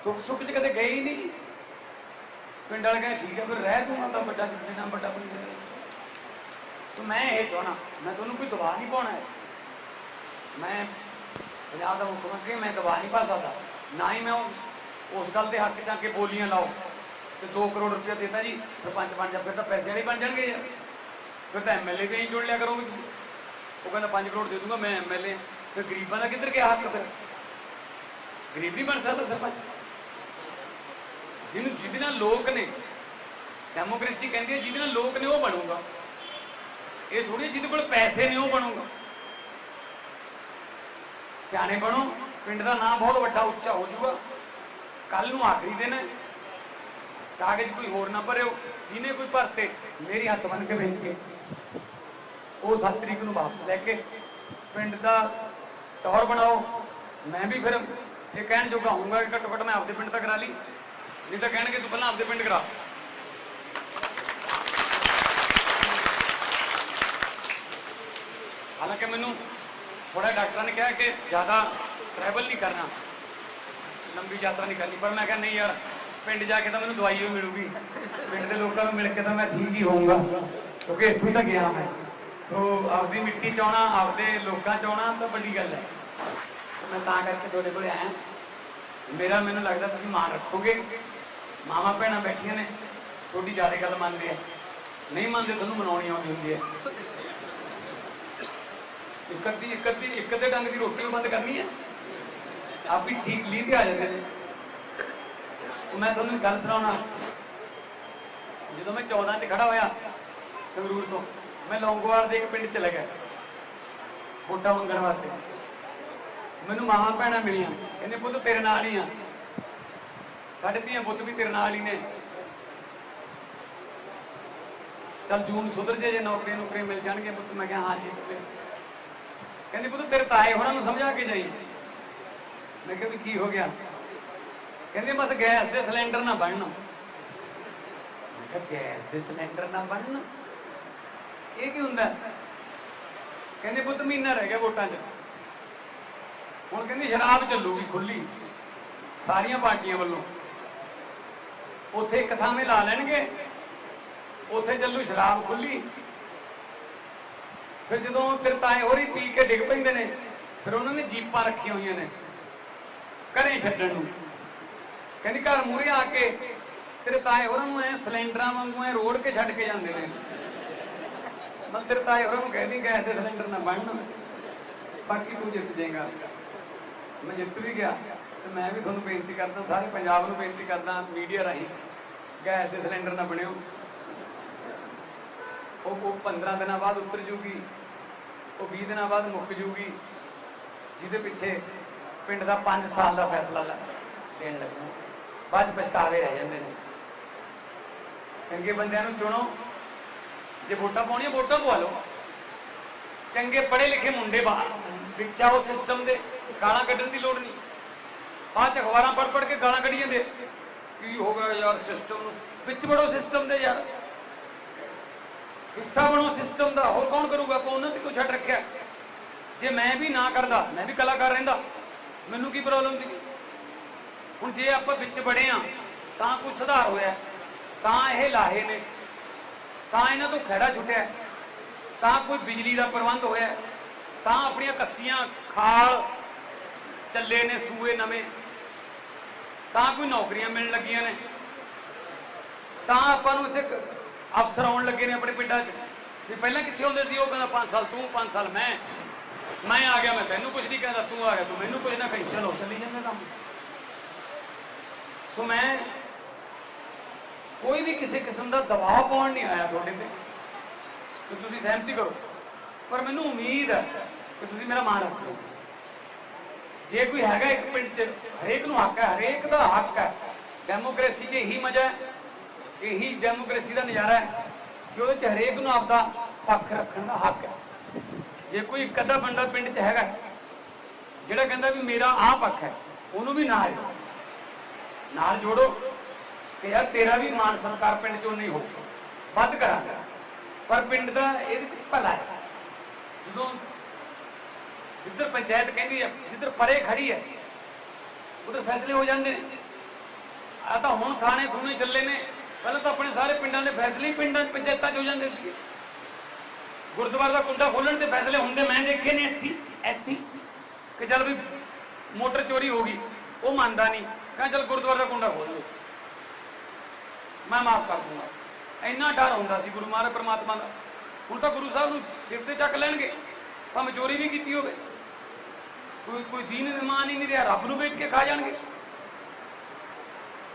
ਦੁੱਖ ਸੁੱਖ 'ਚ ਕਦੇ ਗਏ ਹੀ ਨਹੀਂ ਜੀ। ਪਿੰਡ ਵਾਲੇ ਕਹਿੰਦੇ, ਠੀਕ ਹੈ, ਫਿਰ ਰਹਿ ਤੂੰ ਤਾਂ ਵੱਡਾ ਜਿੰਨਾ ਵੱਡਾ ਬਣ ਜਾਏਗਾ ਸੋ ਮੈਂ ਇਹ ਚਾਹਣਾ ਮੈਂ ਤੁਹਾਨੂੰ ਕੋਈ ਦਬਾਅ ਨਹੀਂ ਪਾਉਣਾ ਹੈ। ਮੈਂ ਪੰਜਾਬ ਦਾ ਮੁੱਖ ਮੰਤਰੀ, ਮੈਂ ਦਬਾਅ ਨਹੀਂ ਪਾ ਸਕਦਾ। ਨਾ ਹੀ ਮੈਂ ਉਹ- ਉਸ ਗੱਲ ਦੇ ਹੱਕ ਚ ਆ ਕੇ ਬੋਲੀਆਂ ਲਾਓ। ਤੇ 2 ਕਰੋੜ ਰੁਪਇਆ ਦੇਤਾ ਜੀ। ਸਰਪੰਚ ਬਣ ਜਾ, ਫਿਰ ਤਾਂ ਪੈਸੇ ਵਾਲੇ ਬਣ ਜਾਣਗੇ ਯਾਰ। ਫਿਰ ਤਾਂ ਐਮਐਲਏ ਤੇ ਹੀ ਚੁਣ ਲਿਆ ਕਰੋਗੇ ਉਹ ਕਹਿੰਦਾ 5 ਕਰੋੜ ਦੇ ਦੂੰਗਾ, ਮੈਂ ਐਮਐਲਏ ਫਿਰ ਗਰੀਬਾਂ ਦਾ ਕਿੱਧਰ ਗਿਆ ਹੱਕ ਫਿਰ? ਗਰੀਬ ਨਹੀਂ ਬਣ ਸਕਦਾ ਸਰਪੰਚ। ਜਿਹਨੂੰ ਜਿਹਦੇ ਨਾਲ ਲੋਕ ਨੇ ਡੈਮੋਕ੍ਰੇਸੀ ਕਹਿੰਦੀ ਹੈ, ਜਿਹਦੇ ਨਾਲ ਲੋਕ ਨੇ ਉਹ ਬਣੂਗਾ। ਇਹ ਥੋੜੀ ਜਿਹਦੇ ਕੋਲ ਪੈਸੇ ਨੇ, ਉਹ ਬਣੂਗਾ। ਸਿਆਣੇ ਬਣੋ, ਪਿੰਡ ਦਾ ਨਾਮ ਬਹੁਤ ਵੱਡਾ ਉੱਚਾ ਹੋ ਜਾਊਗਾ। ਕੱਲ ਨੂੰ ਆਖਰੀ ਦਿਨ ਹੈ। ਕਾਗਜ਼ ਕੋਈ ਹੋਰ ਨਾ ਭਰਿਓ, ਜਿਹਨੇ ਕੋਈ ਭਰਤੇ, ਮੇਰੀ ਹੱਥ ਬੰਨ ਕੇ ਬੇਨਤੀ ਹੈ ਉਹ 7 ਤਰੀਕ ਨੂੰ ਵਾਪਸ ਲੈ ਕੇ ਪਿੰਡ ਦਾ ਟੌਰ ਬਣਾਓ। ਮੈਂ ਵੀ ਫਿਰ ਇਹ ਕਹਿਣ ਜੋਗਾ ਹੋਊਗਾ ਕਿ ਘੱਟੋ ਘੱਟ ਮੈਂ ਆਪਦੇ ਪਿੰਡ ਤੱਕ ਕਰਾ ਲਈ। ਨਹੀਂ ਤਾਂ ਕਹਿਣਗੇ ਤੂੰ ਪਹਿਲਾਂ ਆਪਦੇ ਪਿੰਡ ਕਰਾ। ਹਾਲਾਂਕਿ ਮੈਨੂੰ ਥੋੜਾ ਡਾਕਟਰਾਂ ਨੇ ਕਿਹਾ ਕਿ ਜ਼ਿਆਦਾ ਟਰੈਵਲ ਨਹੀਂ ਕਰਨਾ। ਲੰਬੀ ਯਾਤਰਾ ਨਹੀਂ ਕਰਨੀ। ਪਰ ਮੈਂ ਕਿਹਾ ਨਹੀਂ ਯਾਰ, ਪਿੰਡ ਜਾ ਕੇ ਤਾਂ ਮੈਨੂੰ ਦਵਾਈ ਵੀ ਮਿਲੂਗੀ। ਪਿੰਡ ਦੇ ਲੋਕਾਂ ਨੂੰ ਮਿਲ ਕੇ ਤਾਂ ਮੈਂ ਠੀਕ ਹੀ ਹੋਊਂਗਾ। ਕਿਉਂਕਿ ਇੱਥੋਂ ਹੀ ਤਾਂ ਗਿਆ ਮੈਂ। ਸੋ ਆਪਦੀ ਮਿੱਟੀ ਚ ਆਉਣਾ ਆਪਦੇ ਲੋਕਾਂ ਚ ਆਉਣਾ ਤਾਂ ਵੱਡੀ ਗੱਲ ਹੈ। ਮੈਂ ਤਾਂ ਕਰਕੇ ਤੁਹਾਡੇ ਕੋਲ ਆਇਆ। ਮੇਰਾ ਮੈਨੂੰ ਲੱਗਦਾ ਤੁਸੀਂ ਮਾਣ ਰੱਖੋਗੇ। ਮਾਮਾ ਭੈਣਾਂ ਬੈਠੀਆਂ ਨੇ, ਤੁਹਾਡੀ ਜ਼ਿਆਦਾ ਗੱਲ ਮੰਨਦੇ ਆ। ਨਹੀਂ ਮੰਨਦੇ, ਤੁਹਾਨੂੰ ਮਨਾਉਣੀ ਆਉਂਦੀ ਹੁੰਦੀ ਹੈ। ਇੱਕ ਅੱਧੀ ਇੱਕ ਅੱਧੀ ਇੱਕ ਅੱਧੇ ਡੰਗ ਦੀ ਰੋਟੀ ਵੀ ਬੰਦ ਕਰਨੀ ਹੈ। ਆਪ ਵੀ ਠੀਕ ਲੀ ਤੇ ਆ ਜਾਂਦੇ ਨੇ। ਮੈਂ ਤੁਹਾਨੂੰ ਗੱਲ ਸੁਣਾਉਣਾ। ਜਦੋਂ ਮੈਂ 14 ਚ ਖੜਾ ਹੋਇਆ ਸੰਗਰੂਰ ਤੋਂ ਮੈਂ ਲੌਂਗੋਵਾਲ ਦੇ ਇੱਕ ਪਿੰਡ ਚਲਾ ਗਿਆ ਵੋਟਾਂ ਮੰਗਣ ਵਾਸਤੇ। ਮੈਨੂੰ ਮਾਵਾਂ ਭੈਣਾਂ ਮਿਲੀਆਂ। ਕਹਿੰਦੇ, ਪੁੱਤ, ਤੇਰੇ ਨਾਲ ਹੀ ਆ। ਸਾਡੇ ਧੀਆਂ ਪੁੱਤ ਵੀ ਤੇਰੇ ਨਾਲ ਹੀ ਨੇ। ਚੱਲ ਜੂਨ ਸੁਧਰ ਜੇ ਜੇ ਨੌਕਰੀ ਨੌਕਰੀ ਮਿਲ ਜਾਣਗੇ ਪੁੱਤ, ਮੈਂ ਕਿਹਾ, ਹਾਂ ਜੀ ਪੁੱਤ ਪੁੱਤ, ਤੇਰੇ ਤਾਏ ਹੋਣਾ ਨੂੰ ਸਮਝਾ ਕੇ ਜਾਈ। ਮੈਂ ਕਿਹਾ, ਵੀ ਕੀ ਹੋ ਗਿਆ? ਕਹਿੰਦੇ, ਬਸ ਗੈਸ ਦੇ ਸਿਲੰਡਰ ਨਾ ਬਣਨ। ਮੈਂ ਕਿਹਾ, ਗੈਸ ਦੇ ਸਿਲੰਡਰ ਨਾ ਬਣਨ? ਇਹ ਕੀ ਹੁੰਦਾ? ਕਹਿੰਦੇ ਪੁੱਤ ਮਹੀਨਾ ਰਹਿ ਗਿਆ ਵੋਟਾਂ 'ਚ। ਹੁਣ ਕਹਿੰਦੀ ਸ਼ਰਾਬ ਚੱਲੂਗੀ ਖੁੱਲੀ ਸਾਰੀਆਂ ਪਾਰਟੀਆਂ ਵੱਲੋਂ। ਉੱਥੇ ਇੱਕ ਥਾਵੇਂ ਲਾ ਲੈਣਗੇ। ਉੱਥੇ ਚੱਲੂ ਸ਼ਰਾਬ ਖੁੱਲੀ ਫਿਰ ਜਦੋਂ ਫਿਰ ਤਾਏ ਹੋਰੀ ਪੀ ਕੇ ਡਿੱਗ ਪੈਂਦੇ ਨੇ, ਫਿਰ ਉਹਨਾਂ ਨੇ ਜੀਪਾਂ ਰੱਖੀਆਂ ਹੋਈਆਂ ਨੇ ਘਰੇ ਛੱਡਣ ਨੂੰ। ਕਹਿੰਦੀ ਘਰ ਮੂਰੇ ਆ ਕੇ ਤੇਰੇ ਤਾਏ ਹੋਰਾਂ ਨੂੰ ਐ ਸਿਲੰਡਰਾਂ ਵਾਂਗੂ ਐ ਰੋੜ ਕੇ ਛੱਡ ਕੇ ਜਾਂਦੇ ਨੇ। ਮੰਦਰ ਤਾਂ ਤਾਏ ਹੋਰਾਂ ਨੂੰ ਕਹਿੰਦੀ ਗੈਸ ਦੇ ਸਿਲੰਡਰ ਨਾ ਬਣਨ ਬਾਕੀ ਤੂੰ ਜਿੱਤ ਜਾਏਗਾ। ਮੈਂ ਜਿੱਤ ਵੀ ਗਿਆ ਤੇ ਮੈਂ ਵੀ ਤੁਹਾਨੂੰ ਬੇਨਤੀ ਕਰਦਾ, ਸਾਰੇ ਪੰਜਾਬ ਨੂੰ ਬੇਨਤੀ ਕਰਦਾ ਮੀਡੀਆ ਰਾਹੀਂ ਗੈਸ ਦੇ ਸਿਲੰਡਰ ਨਾ ਬਣਿਓ। ਉਹ ਉਹ 15 ਦਿਨਾਂ ਬਾਅਦ ਉੱਤਰ ਜੂਗੀ, ਉਹ 20 ਦਿਨਾਂ ਬਾਅਦ ਮੁੱਕ ਜੂਗੀ, ਜਿਹਦੇ ਪਿੱਛੇ ਪਿੰਡ ਦਾ 5 ਸਾਲ ਦਾ ਫੈਸਲਾ ਲੈ, ਦੇਣ ਲੱਗਣਾ ਬਾਅਦ ਪਛਤਾਵੇ ਰਹਿ ਜਾਂਦੇ ਨੇ। ਚੰਗੇ ਬੰਦਿਆਂ ਨੂੰ ਚੁਣੋ। ਜੇ ਵੋਟਾਂ ਪਾਉਣੀਆਂ, ਵੋਟਾਂ ਪਵਾ ਲਓ। ਚੰਗੇ ਪੜ੍ਹੇ ਲਿਖੇ ਮੁੰਡੇ ਬਾਹਰ, ਵਿੱਚ ਆਓ ਸਿਸਟਮ ਦੇ, ਗਾਲਾਂ ਕੱਢਣ ਦੀ ਲੋੜ ਨਹੀਂ। ਬਾਅਦ ਚ ਅਖਬਾਰਾਂ ਪੜ੍ਹ ਪੜ੍ਹ ਕੇ ਗਾਲਾਂ ਕੱਢੀ ਜਾਂਦੇ ਕੀ ਹੋ ਗਿਆ ਯਾਰ ਸਿਸਟਮ ਨੂੰ? ਵਿੱਚ ਵੜੋ ਸਿਸਟਮ ਦੇ ਯਾਰ। ਹਿੱਸਾ ਬਣੋ ਸਿਸਟਮ ਦਾ। ਹੋਰ ਕੌਣ ਕਰੂਗਾ? ਆਪਾਂ ਉਹਨਾਂ ਤੇ ਕੋਈ ਛੱਡ ਰੱਖਿਆ? ਜੇ ਮੈਂ ਵੀ ਨਾ ਕਰਦਾ, ਮੈਂ ਵੀ ਕਲਾਕਾਰ ਰਹਿੰਦਾ, ਮੈਨੂੰ ਕੀ ਪ੍ਰੋਬਲਮ ਸੀ ਹੁਣ ਜੇ ਆਪਾਂ ਵਿੱਚ ਬੜੇ ਆ, ਤਾਂ ਕੋਈ ਸੁਧਾਰ ਹੋਇਆ। ਤਾਂ ਇਹ ਲਾਹੇ ਨੇ। ਤਾਂ ਇਹਨਾਂ ਤੋਂ ਖੜਾ ਛੁੱਟਿਆ ਤਾਂ ਕੋਈ ਬਿਜਲੀ ਦਾ ਪ੍ਰਬੰਧ ਹੋਇਆ ਤਾਂ ਆਪਣੀਆਂ ਕੱਸੀਆਂ, ਖਾਲ, ਚੱਲੇ ਨੇ, ਸੂਏ ਨਵੇਂ। ਤਾਂ ਕੋਈ ਨੌਕਰੀਆਂ ਮਿਲਣ ਲੱਗੀਆਂ ਨੇ। ਤਾਂ ਆਪਾਂ ਨੂੰ ਇੱਥੇ ਅਫਸਰ ਆਉਣ ਲੱਗੇ ਨੇ ਆਪਣੇ ਪਿੰਡਾਂ 'ਚ। ਵੀ ਪਹਿਲਾਂ ਕਿੱਥੇ ਹੁੰਦੇ ਸੀ? ਉਹ ਕਹਿੰਦਾ 5 ਸਾਲ ਤੂੰ 5 ਸਾਲ ਮੈਂ। ਮੈਂ ਆ ਗਿਆ, ਮੈਂ ਤੈਨੂੰ ਕੁਝ ਨਹੀਂ ਕਹਿੰਦਾ, ਤੂੰ ਆ ਗਿਆ, ਤੂੰ ਮੈਨੂੰ ਕੁਝ ਨਾ ਕਹੀ। ਚਲੋ, ਚੱਲੀ ਜਾਂਦਾ ਕੰਮ। ਸੋ ਮੈਂ ਕੋਈ ਵੀ ਕਿਸੇ ਕਿਸਮ ਦਾ ਦਬਾਅ ਪਾਉਣ ਨਹੀਂ ਆਇਆ ਤੁਹਾਡੇ ਤੇ। ਕਿ ਤੁਸੀਂ ਸਹਿਮਤੀ ਕਰੋ। ਪਰ ਮੈਨੂੰ ਉਮੀਦ ਹੈ ਕਿ ਤੁਸੀਂ ਮੇਰਾ ਮਾਣ ਰੱਖੋ ਜੇ ਕੋਈ ਹੈਗਾ ਇੱਕ ਪਿੰਡ 'ਚ, ਹਰੇਕ ਨੂੰ ਹੱਕ ਹੈ, ਹਰੇਕ ਦਾ ਹੱਕ ਹੈ। ਡੈਮੋਕ੍ਰੇਸੀ 'ਚ ਇਹੀ ਮਜ਼ਾ ਹੈ, ਇਹੀ ਡੈਮੋਕ੍ਰੇਸੀ ਦਾ ਨਜ਼ਾਰਾ ਹੈ ਕਿ ਉਹਦੇ 'ਚ ਹਰੇਕ ਨੂੰ ਆਪਦਾ ਪੱਖ ਰੱਖਣ ਦਾ ਹੱਕ ਹੈ। ਜੇ ਕੋਈ ਇੱਕ ਅੱਧਾ ਬੰਦਾ ਪਿੰਡ 'ਚ ਹੈਗਾ, ਜਿਹੜਾ ਕਹਿੰਦਾ ਵੀ ਮੇਰਾ ਆਹ ਪੱਖ ਹੈ, ਉਹਨੂੰ ਵੀ ਨਾਲ ਜੋੜੋ। ਨਾਲ ਜੋੜੋ। ਕਿ ਯਾਰ ਤੇਰਾ ਵੀ ਮਾਨ ਸਰਕਾਰ ਪਿੰਡ 'ਚੋਂ ਨਹੀਂ ਹੋ ਵੱਧ ਕਰਾਂਗਾ। ਪਰ ਪਿੰਡ ਦਾ ਇਹਦੇ 'ਚ ਭਲਾ ਹੈ। ਜਦੋਂ ਜਿੱਧਰ ਪੰਚਾਇਤ ਕਹਿੰਦੀ ਹੈ, ਜਿੱਧਰ ਪਰੇ ਖੜੀ ਹੈ, ਉਧਰ ਫੈਸਲੇ ਹੋ ਜਾਂਦੇ ਨੇ। ਆ ਤਾਂ ਹੁਣ ਥਾਣੇ ਥੂਣੇ ਚੱਲੇ ਨੇ। ਪਹਿਲਾਂ ਤਾਂ ਆਪਣੇ ਸਾਰੇ ਪਿੰਡਾਂ ਦੇ ਫੈਸਲੇ ਹੀ ਪਿੰਡਾਂ ਪੰਚਾਇਤਾਂ 'ਚ ਹੋ ਜਾਂਦੇ ਸੀ ਗੁਰਦੁਆਰਾ ਦਾ ਕੁੰਡਾ ਖੋਲਣ ਦੇ ਫੈਸਲੇ ਹੁੰਦੇ ਮੈਂ ਦੇਖੇ ਨੇ ਇੱਥੇ ਇੱਥੇ ਕਿ ਚੱਲ ਵੀ ਮੋਟਰ ਚੋਰੀ ਹੋ ਗਈ, ਉਹ ਮੰਨਦਾ ਨਹੀਂ। ਕਹਿੰਦਾ ਚੱਲ ਗੁਰਦੁਆਰਾ ਦਾ ਕੁੰਡਾ ਖੋਲ ਦਿਓ ਮੈਂ ਮਾਫ ਕਰ ਦੂੰਗਾ। ਇੰਨਾ ਡਰ ਹੁੰਦਾ ਸੀ ਗੁਰੂ ਮਹਾਰਾਜ ਪ੍ਰਮਾਤਮਾ ਦਾ। ਹੁਣ ਤਾਂ ਗੁਰੂ ਸਾਹਿਬ ਨੂੰ ਸਿਰ ਤੇ ਚੱਕ ਲੈਣਗੇ। ਭਾਵੇਂ ਚੋਰੀ ਵੀ ਕੀਤੀ ਹੋਵੇ। ਕੋਈ ਕੋਈ ਦੀਨ ਇਮਾਨ ਹੀ ਨਹੀਂ ਰਿਹਾ, ਰੱਬ ਨੂੰ ਵੇਚ ਕੇ ਖਾ ਜਾਣਗੇ।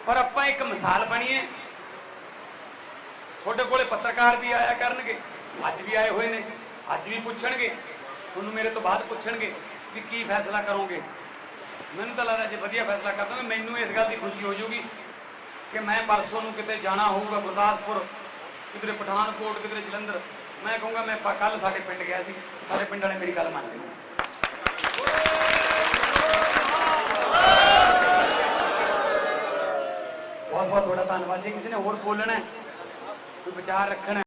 ਪਰ ਆਪਾਂ ਇੱਕ ਮਿਸਾਲ ਬਣੀਏ। ਤੁਹਾਡੇ ਕੋਲੇ ਪੱਤਰਕਾਰ ਵੀ ਆਇਆ ਕਰਨਗੇ, ਅੱਜ ਵੀ ਆਏ ਹੋਏ ਨੇ, ਅੱਜ ਵੀ ਪੁੱਛਣਗੇ, ਤੁਹਾਨੂੰ ਮੇਰੇ ਤੋਂ ਬਾਅਦ ਪੁੱਛਣਗੇ ਵੀ ਕੀ ਫੈਸਲਾ ਕਰੋਗੇ। ਮੈਨੂੰ ਤਾਂ ਲੱਗਦਾ ਜੇ ਵਧੀਆ ਫੈਸਲਾ ਕਰ ਦੋਗੇ ਮੈਨੂੰ ਇਸ ਗੱਲ ਦੀ ਖੁਸ਼ੀ ਹੋ ਜਾਊਗੀ ਕਿ ਮੈਂ ਪਰਸੋਂ ਨੂੰ ਕਿਤੇ ਜਾਣਾ ਹੋਊਗਾ ਗੁਰਦਾਸਪੁਰ, ਕਿਧਰੇ ਪਠਾਨਕੋਟ, ਕਿਧਰੇ ਜਲੰਧਰ, ਮੈਂ ਕਹੂੰਗਾ ਮੈਂ ਕੱਲ ਸਾਡੇ ਪਿੰਡ ਗਿਆ ਸੀ, ਸਾਡੇ ਪਿੰਡ ਵਾਲੇ ਮੇਰੀ ਗੱਲ ਮੰਨ ਨੇ। ਬਹੁਤ ਬਹੁਤ ਤੁਹਾਡਾ ਧੰਨਵਾਦ। ਜੇ ਕਿਸੇ ਨੇ ਹੋਰ ਬੋਲਣਾ ਕੋਈ ਵਿਚਾਰ ਰੱਖਣਾ